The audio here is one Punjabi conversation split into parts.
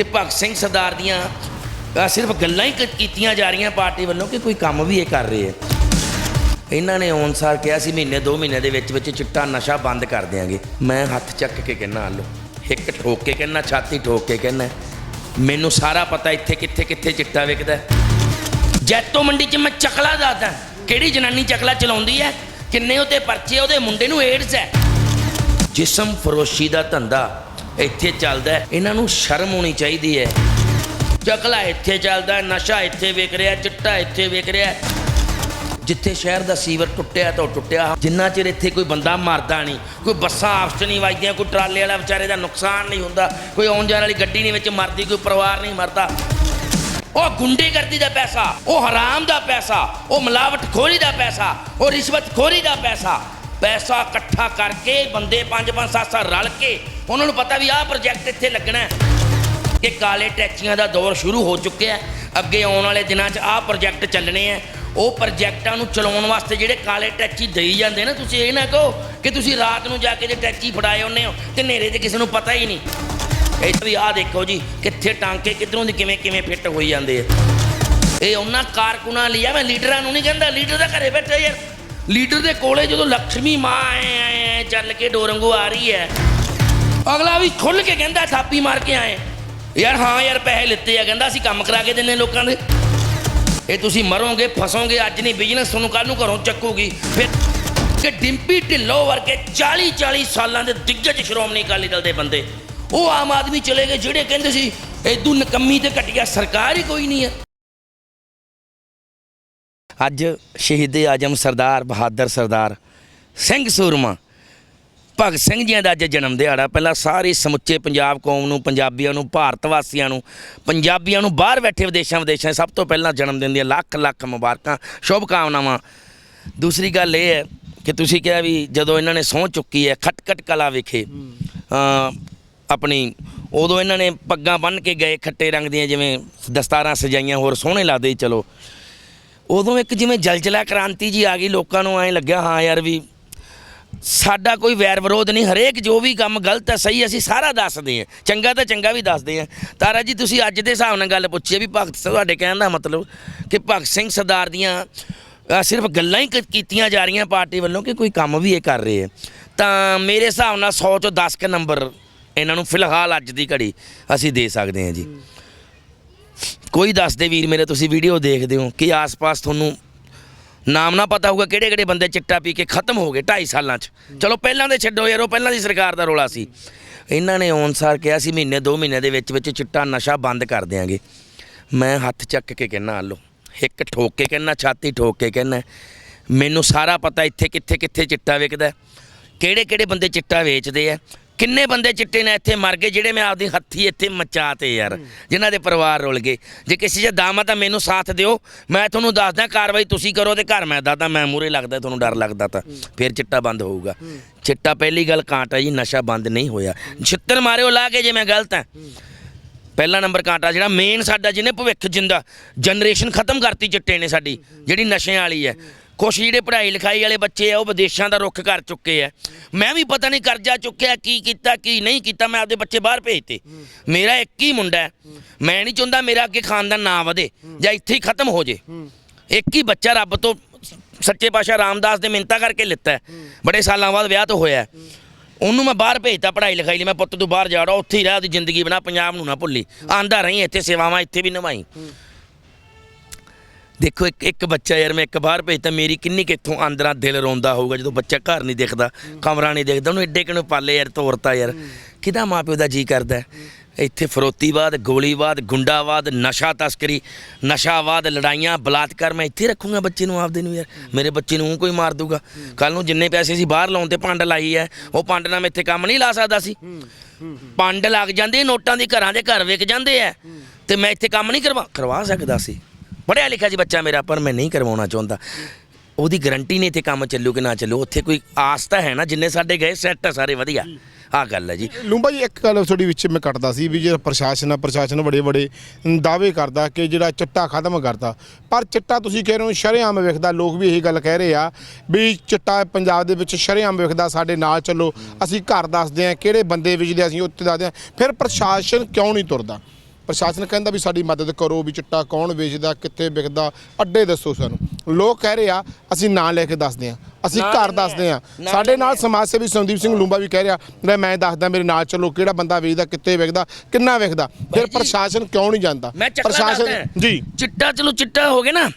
ਕਿ ਭਗਤ ਸਿੰਘ ਸਰਦਾਰ ਦੀਆਂ ਸਿਰਫ ਗੱਲਾਂ ਹੀ ਕੀਤੀਆਂ ਜਾ ਰਹੀਆਂ ਪਾਰਟੀ ਵੱਲੋਂ ਕਿ ਕੋਈ ਕੰਮ ਵੀ ਇਹ ਕਰ ਰਹੇ ਹੈ। ਇਹਨਾਂ ਨੇ ਅਨੁਸਾਰ ਕਿਹਾ ਸੀ, ਮਹੀਨੇ, ਦੋ ਮਹੀਨੇ ਦੇ ਵਿੱਚ ਵਿੱਚ ਚਿੱਟਾ ਨਸ਼ਾ ਬੰਦ ਕਰ ਦਿਆਂਗੇ। ਮੈਂ ਹੱਥ ਚੱਕ ਕੇ ਕਹਿਣਾ ਹਲੋ, ਇੱਕ ਠੋਕ ਕੇ ਕਹਿਣਾ ਛਾਤੀ ਠੋਕ ਕੇ ਕਹਿਣਾ ਮੈਨੂੰ ਸਾਰਾ ਪਤਾ ਇੱਥੇ ਕਿੱਥੇ ਕਿੱਥੇ ਚਿੱਟਾ ਵਿਕਦਾ ਜੈਤੋ ਮੰਡੀ 'ਚ ਮੈਂ ਚਕਲਾ ਦੱਸਦਾ ਕਿਹੜੀ ਜਨਾਨੀ ਚਕਲਾ ਚਲਾਉਂਦੀ ਹੈ? ਕਿੰਨੇ ਉਹਦੇ ਪਰਚੇ ਉਹਦੇ ਮੁੰਡੇ ਨੂੰ ਏਡਸ ਹੈ। ਜਿਸਮ ਫਰੋਸ਼ੀ ਦਾ ਧੰਦਾ ਇੱਥੇ ਚੱਲਦਾ ਇਹਨਾਂ ਨੂੰ ਸ਼ਰਮ ਹੋਣੀ ਚਾਹੀਦੀ ਹੈ। ਚਕਲਾ ਇੱਥੇ ਚੱਲਦਾ ਨਸ਼ਾ ਇੱਥੇ ਵਿਕ ਰਿਹਾ, ਚਿੱਟਾ ਇੱਥੇ ਵਿਕ ਰਿਹਾ ਜਿੱਥੇ ਸ਼ਹਿਰ ਦਾ ਸੀਵਰ ਟੁੱਟਿਆ ਤਾਂ ਉਹ ਟੁੱਟਿਆ। ਜਿੰਨਾ ਚਿਰ ਇੱਥੇ ਕੋਈ ਬੰਦਾ ਮਰਦਾ ਨਹੀਂ, ਕੋਈ ਬੱਸਾਂ ਆਪਸ 'ਚ ਨਹੀਂ ਵੱਜਦੀਆਂ, ਕੋਈ ਟਰਾਲੇ ਵਾਲਾ ਵਿਚਾਰੇ ਦਾ ਨੁਕਸਾਨ ਨਹੀਂ ਹੁੰਦਾ, ਕੋਈ ਆਉਣ ਜਾਣ ਵਾਲੀ ਗੱਡੀ ਨਹੀਂ ਵਿੱਚ ਮਰਦੀ, ਕੋਈ ਪਰਿਵਾਰ ਨਹੀਂ ਮਰਦਾ। ਉਹ ਗੁੰਡੇਗਰਦੀ ਦਾ ਪੈਸਾ, ਉਹ ਹਰਾਮ ਦਾ ਪੈਸਾ, ਉਹ ਮਿਲਾਵਟ ਖੋਰੀ ਦਾ ਪੈਸਾ, ਉਹ ਰਿਸ਼ਵਤ ਖੋਰੀ ਦਾ ਪੈਸਾ। ਪੈਸਾ ਇਕੱਠਾ ਕਰਕੇ ਬੰਦੇ ਪੰਜ ਪੰਜ ਸੱਤ ਸੱਤ ਰਲ ਕੇ ਉਹਨਾਂ ਨੂੰ ਪਤਾ ਵੀ ਆਹ ਪ੍ਰੋਜੈਕਟ ਇੱਥੇ ਲੱਗਣਾ ਕਿ ਕਾਲੇ ਟੈਚੀਆਂ ਦਾ ਦੌਰ ਸ਼ੁਰੂ ਹੋ ਚੁੱਕਿਆ ਹੈ। ਅੱਗੇ ਆਉਣ ਵਾਲੇ ਦਿਨਾਂ 'ਚ ਆਹ ਪ੍ਰੋਜੈਕਟ ਚੱਲਣੇ ਆ ਉਹ ਪ੍ਰੋਜੈਕਟਾਂ ਨੂੰ ਚਲਾਉਣ ਵਾਸਤੇ ਜਿਹੜੇ ਕਾਲੇ ਟੈਚੀ ਦੇਈ ਜਾਂਦੇ ਨਾ ਤੁਸੀਂ ਇਹ ਨਾ ਕਹੋ ਕਿ ਤੁਸੀਂ ਰਾਤ ਨੂੰ ਜਾ ਕੇ ਜੇ ਟੈਚੀ ਫੜਾਏ ਹੁੰਨੇ ਹੋ ਤੇ ਹਨੇਰੇ 'ਚ ਕਿਸੇ ਨੂੰ ਪਤਾ ਹੀ ਨਹੀਂ। ਇਹ ਵੀ ਆਹ ਦੇਖੋ ਜੀ, ਕਿੱਥੇ ਟਾਂਕੇ ਕਿੱਧਰੋਂ ਦੀ ਕਿਵੇਂ ਕਿਵੇਂ ਫਿੱਟ ਹੋਈ ਜਾਂਦੇ ਆ। ਇਹ ਉਹਨਾਂ ਕਾਰਕੁਨਾਂ ਲਈ ਆ, ਮੈਂ ਲੀਡਰਾਂ ਨੂੰ ਨਹੀਂ ਕਹਿੰਦਾ, ਲੀਡਰ ਦਾ ਘਰੇ ਬੈਠੇ ਯਾਰ। ਲੀਡਰ ਦੇ ਕੋਲੇ ਜਦੋਂ ਲక్ష్ਮੀ ਮਾਂ ਆਏ ਆਏ ਐ ਚੱਲ ਕੇ ਡੋਰੰਗੋ ਆ ਰਹੀ ਹੈ, ਅਗਲਾ ਵੀ ਖੁੱਲ ਕੇ ਕਹਿੰਦਾ, ਥਾਪੀ ਮਾਰ ਕੇ ਆਏ। ਯਾਰ ਹਾਂ ਯਾਰ, ਪੈਸੇ ਲਿੱਤੇ ਆ, ਕਹਿੰਦਾ, ਅਸੀਂ ਕੰਮ ਕਰਾ ਕੇ ਦਿੰਨੇ ਲੋਕਾਂ ਦੇ। ਇਹ ਤੁਸੀਂ ਮਰੋਗੇ, ਫਸੋਗੇ, ਅੱਜ ਨਹੀਂ ਬਿਜ਼ਨਸ ਤੁਹਾਨੂੰ ਕੱਲ ਨੂੰ ਘਰੋਂ ਚੱਕੂਗੀ। ਫਿਰ ਕਿ ਡਿੰਪੀ ਢਿੱਲੋਂ ਵਰਗੇ 40 40 ਸਾਲਾਂ ਦੇ ਦਿੱਗਜ ਸ਼੍ਰੋਮਣੀ ਅਕਾਲੀ ਦਲ ਦੇ ਬੰਦੇ, ਉਹ ਆਮ ਆਦਮੀ ਚਲੇ ਗਏ, ਜਿਹੜੇ ਕਹਿੰਦੇ ਸੀ ਇਦੋਂ ਨਕੰਮੀ ਤੇ ਘਟੀਆ ਸਰਕਾਰ ਹੀ ਕੋਈ ਨਹੀਂ ਹੈ। ਅੱਜ ਸ਼ਹੀਦ ਆਜਮ ਸਰਦਾਰ, ਬਹਾਦਰ ਸਰਦਾਰ ਸਿੰਘ ਸੂਰਮਾ। ਭਗਤ ਸਿੰਘ ਜੀ ਦਾ ਅੱਜ ਜਨਮ ਦਿਹਾੜਾ। ਪਹਿਲਾਂ ਸਾਰੇ ਸਮੁੱਚੇ ਪੰਜਾਬ ਕੌਮ ਨੂੰ, ਪੰਜਾਬੀਆਂ ਨੂੰ, ਭਾਰਤ ਵਾਸੀਆਂ ਨੂੰ, ਪੰਜਾਬੀਆਂ ਨੂੰ ਬਾਹਰ ਬੈਠੇ ਵਿਦੇਸ਼ਾਂ ਵਿਦੇਸ਼ਾਂ ਸਭ ਤੋਂ ਪਹਿਲਾਂ ਜਨਮ ਦਿਨ ਦੀਆਂ ਲੱਖ ਲੱਖ ਮੁਬਾਰਕਾਂ ਸ਼ੁਭ ਕਾਮਨਾਵਾਂ ਦੂਸਰੀ ਗੱਲ ਇਹ ਹੈ ਕਿ ਤੁਸੀਂ ਕਿਹਾ ਵੀ ਜਦੋਂ ਇਹਨਾਂ ਨੇ ਸਹੁੰ ਚੁੱਕੀ ਹੈ, ਖਟਕਟ ਕਲਾ ਵਿਖੇ ਆਪਣੀ ਉਦੋਂ ਇਹਨਾਂ ਨੇ ਪੱਗਾਂ ਬੰਨ੍ਹ ਕੇ ਗਏ ਖੱਟੇ ਰੰਗ ਦੀਆਂ, ਜਿਵੇਂ ਦਸਤਾਰਾਂ ਸਜਾਈਆਂ, ਹੋਰ ਸੋਹਣੇ ਲੱਗਦੇ ਸੀ, ਚਲੋ। ਉਦੋਂ ਇੱਕ ਜਿਵੇਂ ਜਲਜਲਾ ਕ੍ਰਾਂਤੀ ਜੀ ਆ ਗਈ, ਲੋਕਾਂ ਨੂੰ ਐਂ ਲੱਗਿਆ, ਹਾਂ ਯਾਰ ਵੀ ਸਾਡਾ ਕੋਈ ਵੈਰ ਵਿਰੋਧ ਨਹੀਂ, ਹਰੇਕ ਜੋ ਵੀ ਕੰਮ ਗਲਤ ਹੈ, ਸਹੀ ਅਸੀਂ ਸਾਰਾ ਦੱਸਦੇ ਹਾਂ, ਚੰਗਾ ਤਾਂ ਚੰਗਾ ਵੀ ਦੱਸਦੇ ਹਾਂ। ਤਾਰਾ ਜੀ, ਤੁਸੀਂ ਅੱਜ ਦੇ ਹਿਸਾਬ ਨਾਲ ਗੱਲ ਪੁੱਛੀ ਹੈ ਵੀ ਭਗਤ ਸਿੰਘ ਤੁਹਾਡੇ ਕਹਿਣ ਦਾ ਮਤਲਬ ਕਿ ਭਗਤ ਸਿੰਘ ਸਰਦਾਰ ਦੀਆਂ ਸਿਰਫ ਗੱਲਾਂ ਹੀ ਕ- ਕੀਤੀਆਂ ਜਾ ਰਹੀਆਂ ਪਾਰਟੀ ਵੱਲੋਂ ਕਿ ਕੋਈ ਕੰਮ ਵੀ ਇਹ ਕਰ ਰਹੇ ਹੈ। ਤਾਂ ਮੇਰੇ ਹਿਸਾਬ ਨਾਲ 100 ਚੋਂ 10 ਕ ਨੰਬਰ ਇਹਨਾਂ ਨੂੰ ਫਿਲਹਾਲ ਅੱਜ ਦੀ ਘੜੀ ਅਸੀਂ ਦੇ ਸਕਦੇ ਹਾਂ ਜੀ। ਕੋਈ ਦੱਸਦੇ ਵੀਰ ਮੇਰੇ, ਤੁਸੀਂ ਵੀਡੀਓ ਦੇਖਦੇ ਹੋ ਕਿ ਆਸ-ਪਾਸ ਤੁਹਾਨੂੰ ਨਾਮ ਨਾ ਪਤਾ ਹੋਊਗਾ ਕਿਹੜੇ ਕਿਹੜੇ ਬੰਦੇ ਚਿੱਟਾ ਪੀ ਕੇ ਖਤਮ ਹੋ ਗਏ 2.5 ਸਾਲਾਂ 'ਚ। ਚਲੋ ਪਹਿਲਾਂ ਦੇ ਛੱਡੋ ਯਾਰ, ਉਹ ਪਹਿਲਾਂ ਦੀ ਸਰਕਾਰ ਦਾ ਰੋਲਾ ਸੀ। ਇਹਨਾਂ ਨੇ ਅਨੁਸਾਰ ਕਿਹਾ ਸੀ ਮਹੀਨੇ 2 ਮਹੀਨੇ ਦੇ ਵਿੱਚ ਵਿੱਚ ਚਿੱਟਾ ਨਸ਼ਾ ਬੰਦ ਕਰ ਦਿਆਂਗੇ। ਮੈਂ ਹੱਥ ਚੱਕ ਕੇ ਕਹਿਣਾ ਆਲੋ, ਇੱਕ ਠੋਕ ਕੇ ਕਹਿਣਾ ਛਾਤੀ ਠੋਕ ਕੇ ਕਹਿਣਾ ਮੈਨੂੰ ਸਾਰਾ ਪਤਾ ਇੱਥੇ ਕਿੱਥੇ ਕਿੱਥੇ ਚਿੱਟਾ ਵਿਕਦਾ। ਕਿਹੜੇ ਕਿਹੜੇ ਬੰਦੇ ਚਿੱਟਾ ਵੇਚਦੇ ਆ? ਕਿੰਨੇ ਬੰਦੇ ਚਿੱਟੇ ਨੇ ਇੱਥੇ ਮਰ ਗਏ ਜਿਹੜੇ ਮੈਂ ਆਪਦੀ ਹੱਥੀ ਇੱਥੇ ਮਚਾਤੇ ਯਾਰ ਜਿਨ੍ਹਾਂ ਦੇ ਪਰਿਵਾਰ ਰੁਲ ਗਏ। ਜੇ ਕਿਸੇ 'ਚ ਦਾਮ ਤਾਂ ਮੈਨੂੰ ਸਾਥ ਦਿਓ ਮੈਂ ਤੁਹਾਨੂੰ ਦੱਸਦਾ ਕਾਰਵਾਈ ਤੁਸੀਂ ਕਰੋ ਤੇ ਘਰ ਮੈਂ ਦੱਸਦਾ ਮੈਂ ਮੂਰੇ ਲੱਗਦਾ ਤੁਹਾਨੂੰ ਡਰ ਲੱਗਦਾ ਤਾਂ। ਫਿਰ ਚਿੱਟਾ ਬੰਦ ਹੋਊਗਾ। ਚਿੱਟਾ ਪਹਿਲੀ ਗੱਲ ਕਾਂਟਾ ਜੀ ਨਸ਼ਾ ਬੰਦ ਨਹੀਂ ਹੋਇਆ। ਛਿੱਤਰ ਮਾਰਿਓ ਲਾ ਕੇ ਜੇ ਮੈਂ ਗਲਤ ਹਾਂ। ਪਹਿਲਾ ਨੰਬਰ ਕਾਂਟਾ ਜਿਹੜਾ ਮੇਨ ਸਾਡਾ ਜਿਹਨੇ ਭਵਿੱਖ ਜਿੰਦਾ ਜਨਰੇਸ਼ਨ ਖਤਮ ਕਰਤੀ ਚਿੱਟੇ ਨੇ ਸਾਡੀ ਜਿਹੜੀ ਨਸ਼ਿਆਂ ਵਾਲੀ ਹੈ। ਕੁਛ ਜਿਹੜੇ ਪੜ੍ਹਾਈ ਲਿਖਾਈ ਵਾਲੇ ਬੱਚੇ ਆ, ਉਹ ਵਿਦੇਸ਼ਾਂ ਦਾ ਰੁੱਖ ਕਰ ਚੁੱਕੇ ਆ। ਮੈਂ ਵੀ ਪਤਾ ਨਹੀਂ ਕਰਜ਼ਾ ਚੁੱਕਿਆ, ਕੀ ਕੀਤਾ, ਕੀ ਨਹੀਂ ਕੀਤਾ, ਮੈਂ ਆਪਦੇ ਬੱਚੇ ਬਾਹਰ ਭੇਜਤੇ। ਮੇਰਾ ਇੱਕ ਹੀ ਮੁੰਡਾ ਹੈ। ਮੈਂ ਨਹੀਂ ਚਾਹੁੰਦਾ ਮੇਰਾ ਅੱਗੇ ਖਾਨਦਾਨ ਨਾ ਵਧੇ ਜਾਂ ਇੱਥੇ ਹੀ ਖਤਮ ਹੋ ਜੇ। ਇੱਕ ਹੀ ਬੱਚਾ ਰੱਬ ਤੋਂ ਸੱਚੇ ਪਾਤਸ਼ਾਹ ਰਾਮਦਾਸ ਦੇ ਮਿੰਤਾ ਕਰਕੇ ਲਿੱਤਾ ਬੜੇ ਸਾਲਾਂ ਬਾਅਦ ਵਿਆਹ ਤੋਂ ਹੋਇਆ ਉਹਨੂੰ ਮੈਂ ਬਾਹਰ ਭੇਜਤਾ ਪੜ੍ਹਾਈ ਲਿਖਾਈ ਲਈ। ਮੈਂ ਪੁੱਤ ਤੂੰ ਬਾਹਰ ਜਾ ੜਾ ਉੱਥੇ ਹੀ ਰਹਿ ਉਹਦੀ ਜ਼ਿੰਦਗੀ ਬਣਾ, ਪੰਜਾਬ ਨੂੰ ਨਾ ਭੁੱਲੀ। ਆਂਦਾ ਰਹੀ ਇੱਥੇ ਸੇਵਾਵਾਂ, ਇੱਥੇ ਵੀ ਨਿਭਾਈ ਦੇਖੋ, ਇੱਕ ਇੱਕ ਬੱਚਾ ਯਾਰ ਮੈਂ ਇੱਕ ਬਾਹਰ ਭੇਜਤਾ, ਮੇਰੀ ਕਿੰਨੀ ਕਿੱਥੋਂ ਅੰਦਰਾਂ ਦਿਲ ਰੋਂਦਾ ਹੋਊਗਾ ਜਦੋਂ ਬੱਚਾ ਘਰ ਨਹੀਂ ਦੇਖਦਾ, ਕਮਰਾ ਨਹੀਂ ਦੇਖਦਾ, ਉਹਨੂੰ ਐਡੇ ਕਿਨੂੰ ਪਾਲੇ ਯਾਰ, ਤੋਰਤਾ ਯਾਰ। ਕਿਹਦਾ ਮਾਪਿਓ ਦਾ ਜੀ ਕਰਦਾ? ਇੱਥੇ ਫਰੋਤੀਵਾਦ, ਗੋਲੀਵਾਦ, ਗੁੰਡਾਵਾਦ, ਨਸ਼ਾ ਤਸਕਰੀ, ਨਸ਼ਾਵਾਦ, ਲੜਾਈਆਂ, ਬਲਾਤਕਾਰ, ਮੈਂ ਇੱਥੇ ਰੱਖੂੰਗਾ ਬੱਚੇ ਨੂੰ ਆਪਦੇ ਨੂੰ ਯਾਰ। ਮੇਰੇ ਬੱਚੇ ਨੂੰ ਊਂ ਕੋਈ ਮਾਰ ਦੂਗਾ ਕੱਲ ਨੂੰ ਜਿੰਨੇ ਪੈਸੇ ਸੀ ਬਾਹਰ ਲਾਉਣ ਤੇ ਪੰਡ ਲਾਈ ਹੈ ਉਹ ਪੰਡ ਨਾਲ ਮੈਂ ਇੱਥੇ ਕੰਮ ਨਹੀਂ ਲਾ ਸਕਦਾ ਸੀ। ਪੰਡ ਲੱਗ ਜਾਂਦੇ, ਨੋਟਾਂ ਦੇ ਘਰਾਂ ਦੇ ਘਰ ਵਿਕ ਜਾਂਦੇ ਆ ਤੇ ਮੈਂ ਇੱਥੇ ਕੰਮ ਨਹੀਂ ਕਰਵਾ ਕਰਵਾ ਸਕਦਾ ਸੀ। ਪੜਿਆ ਲਿਖਿਆ ਜੀ ਬੱਚਾ ਮੇਰਾ, ਪਰ ਮੈਂ ਨਹੀਂ ਕਰਵਾਉਣਾ ਚਾਹੁੰਦਾ। ਉਹਦੀ ਗਰੰਟੀ ਨਹੀਂ ਇੱਥੇ ਕੰਮ ਚੱਲੂ ਕਿ ਨਾ ਚੱਲੂ। ਉੱਥੇ ਕੋਈ ਆਸ ਤਾਂ ਹੈ ਨਾ, ਜਿੰਨੇ ਸਾਡੇ ਗਏ ਸੈੱਟ ਆ ਸਾਰੇ ਵਧੀਆ। ਆਹ ਗੱਲ ਹੈ ਜੀ। ਲੂੰਬਾ ਜੀ, ਇੱਕ ਗੱਲ ਤੁਹਾਡੀ ਵਿੱਚ ਮੈਂ ਕੱਟਦਾ ਸੀ ਵੀ ਜਿਹੜਾ ਪ੍ਰਸ਼ਾਸਨ ਆ, ਪ੍ਰਸ਼ਾਸਨ ਬੜੇ ਬੜੇ ਦਾਅਵੇ ਕਰਦਾ ਕਿ ਜਿਹੜਾ ਚਿੱਟਾ ਖਤਮ ਕਰਤਾ। ਪਰ ਚਿੱਟਾ ਤੁਸੀਂ ਕਹਿ ਰਹੇ ਹੋ, ਸ਼ਰੇਆਮ ਵੇਖਦਾ, ਲੋਕ ਵੀ ਇਹੀ ਗੱਲ ਕਹਿ ਰਹੇ ਆ ਵੀ ਚਿੱਟਾ ਪੰਜਾਬ ਦੇ ਵਿੱਚ ਸ਼ਰੇਆਮ ਵੇਖਦਾ, ਸਾਡੇ ਨਾਲ ਚੱਲੋ। ਅਸੀਂ ਘਰ ਦੱਸਦੇ ਆ ਕਿਹੜੇ ਬੰਦੇ ਵਿਚਦੇ ਅਸੀਂ ਉੱਥੇ ਦੱਸਦੇ ਆ ਫਿਰ ਪ੍ਰਸ਼ਾਸਨ ਕਿਉਂ ਨਹੀਂ ਤੁਰਦਾ? ਪ੍ਰਸ਼ਾਸਨ ਕਹਿੰਦਾ ਵੀ ਸਾਡੀ ਮਦਦ ਕਰੋ ਵੀ ਚਿੱਟਾ ਕੌਣ ਵੇਚਦਾ ਕਿੱਥੇ ਵਿਕਦਾ ਅੱਡੇ ਦੱਸੋ ਸਾਨੂੰ। ਲੋਕ ਕਹਿ ਰਹੇ ਆ ਅਸੀਂ ਨਾਂ ਲੈ ਕੇ ਦੱਸਦੇ ਆ ਅਸੀਂ ਘਰ ਦੱਸਦੇ ਆ ਸਾਡੇ ਨਾਲ ਸਮਾਜ ਸੇਵੀ ਸੰਦੀਪ ਸਿੰਘ ਲੂੰਬਾ ਵੀ ਕਹਿ ਰਿਹਾ ਲੈ ਮੈਂ ਦੱਸਦਾ ਮੇਰੇ ਨਾਲ ਚੱਲੋ ਕਿਹੜਾ ਬੰਦਾ ਵੇਚਦਾ ਕਿੱਥੇ ਵਿਕਦਾ ਕਿੰਨਾ ਵਿਕਦਾ? ਫਿਰ ਪ੍ਰਸ਼ਾਸਨ ਕਿਉਂ ਨਹੀਂ ਜਾਂਦਾ? ਦੱਸਦਾ ਜੀ। ਚਿੱਟਾ ਚਲੋ ਚਿੱਟਾ ਹੋ ਗਿਆ ਨਾ।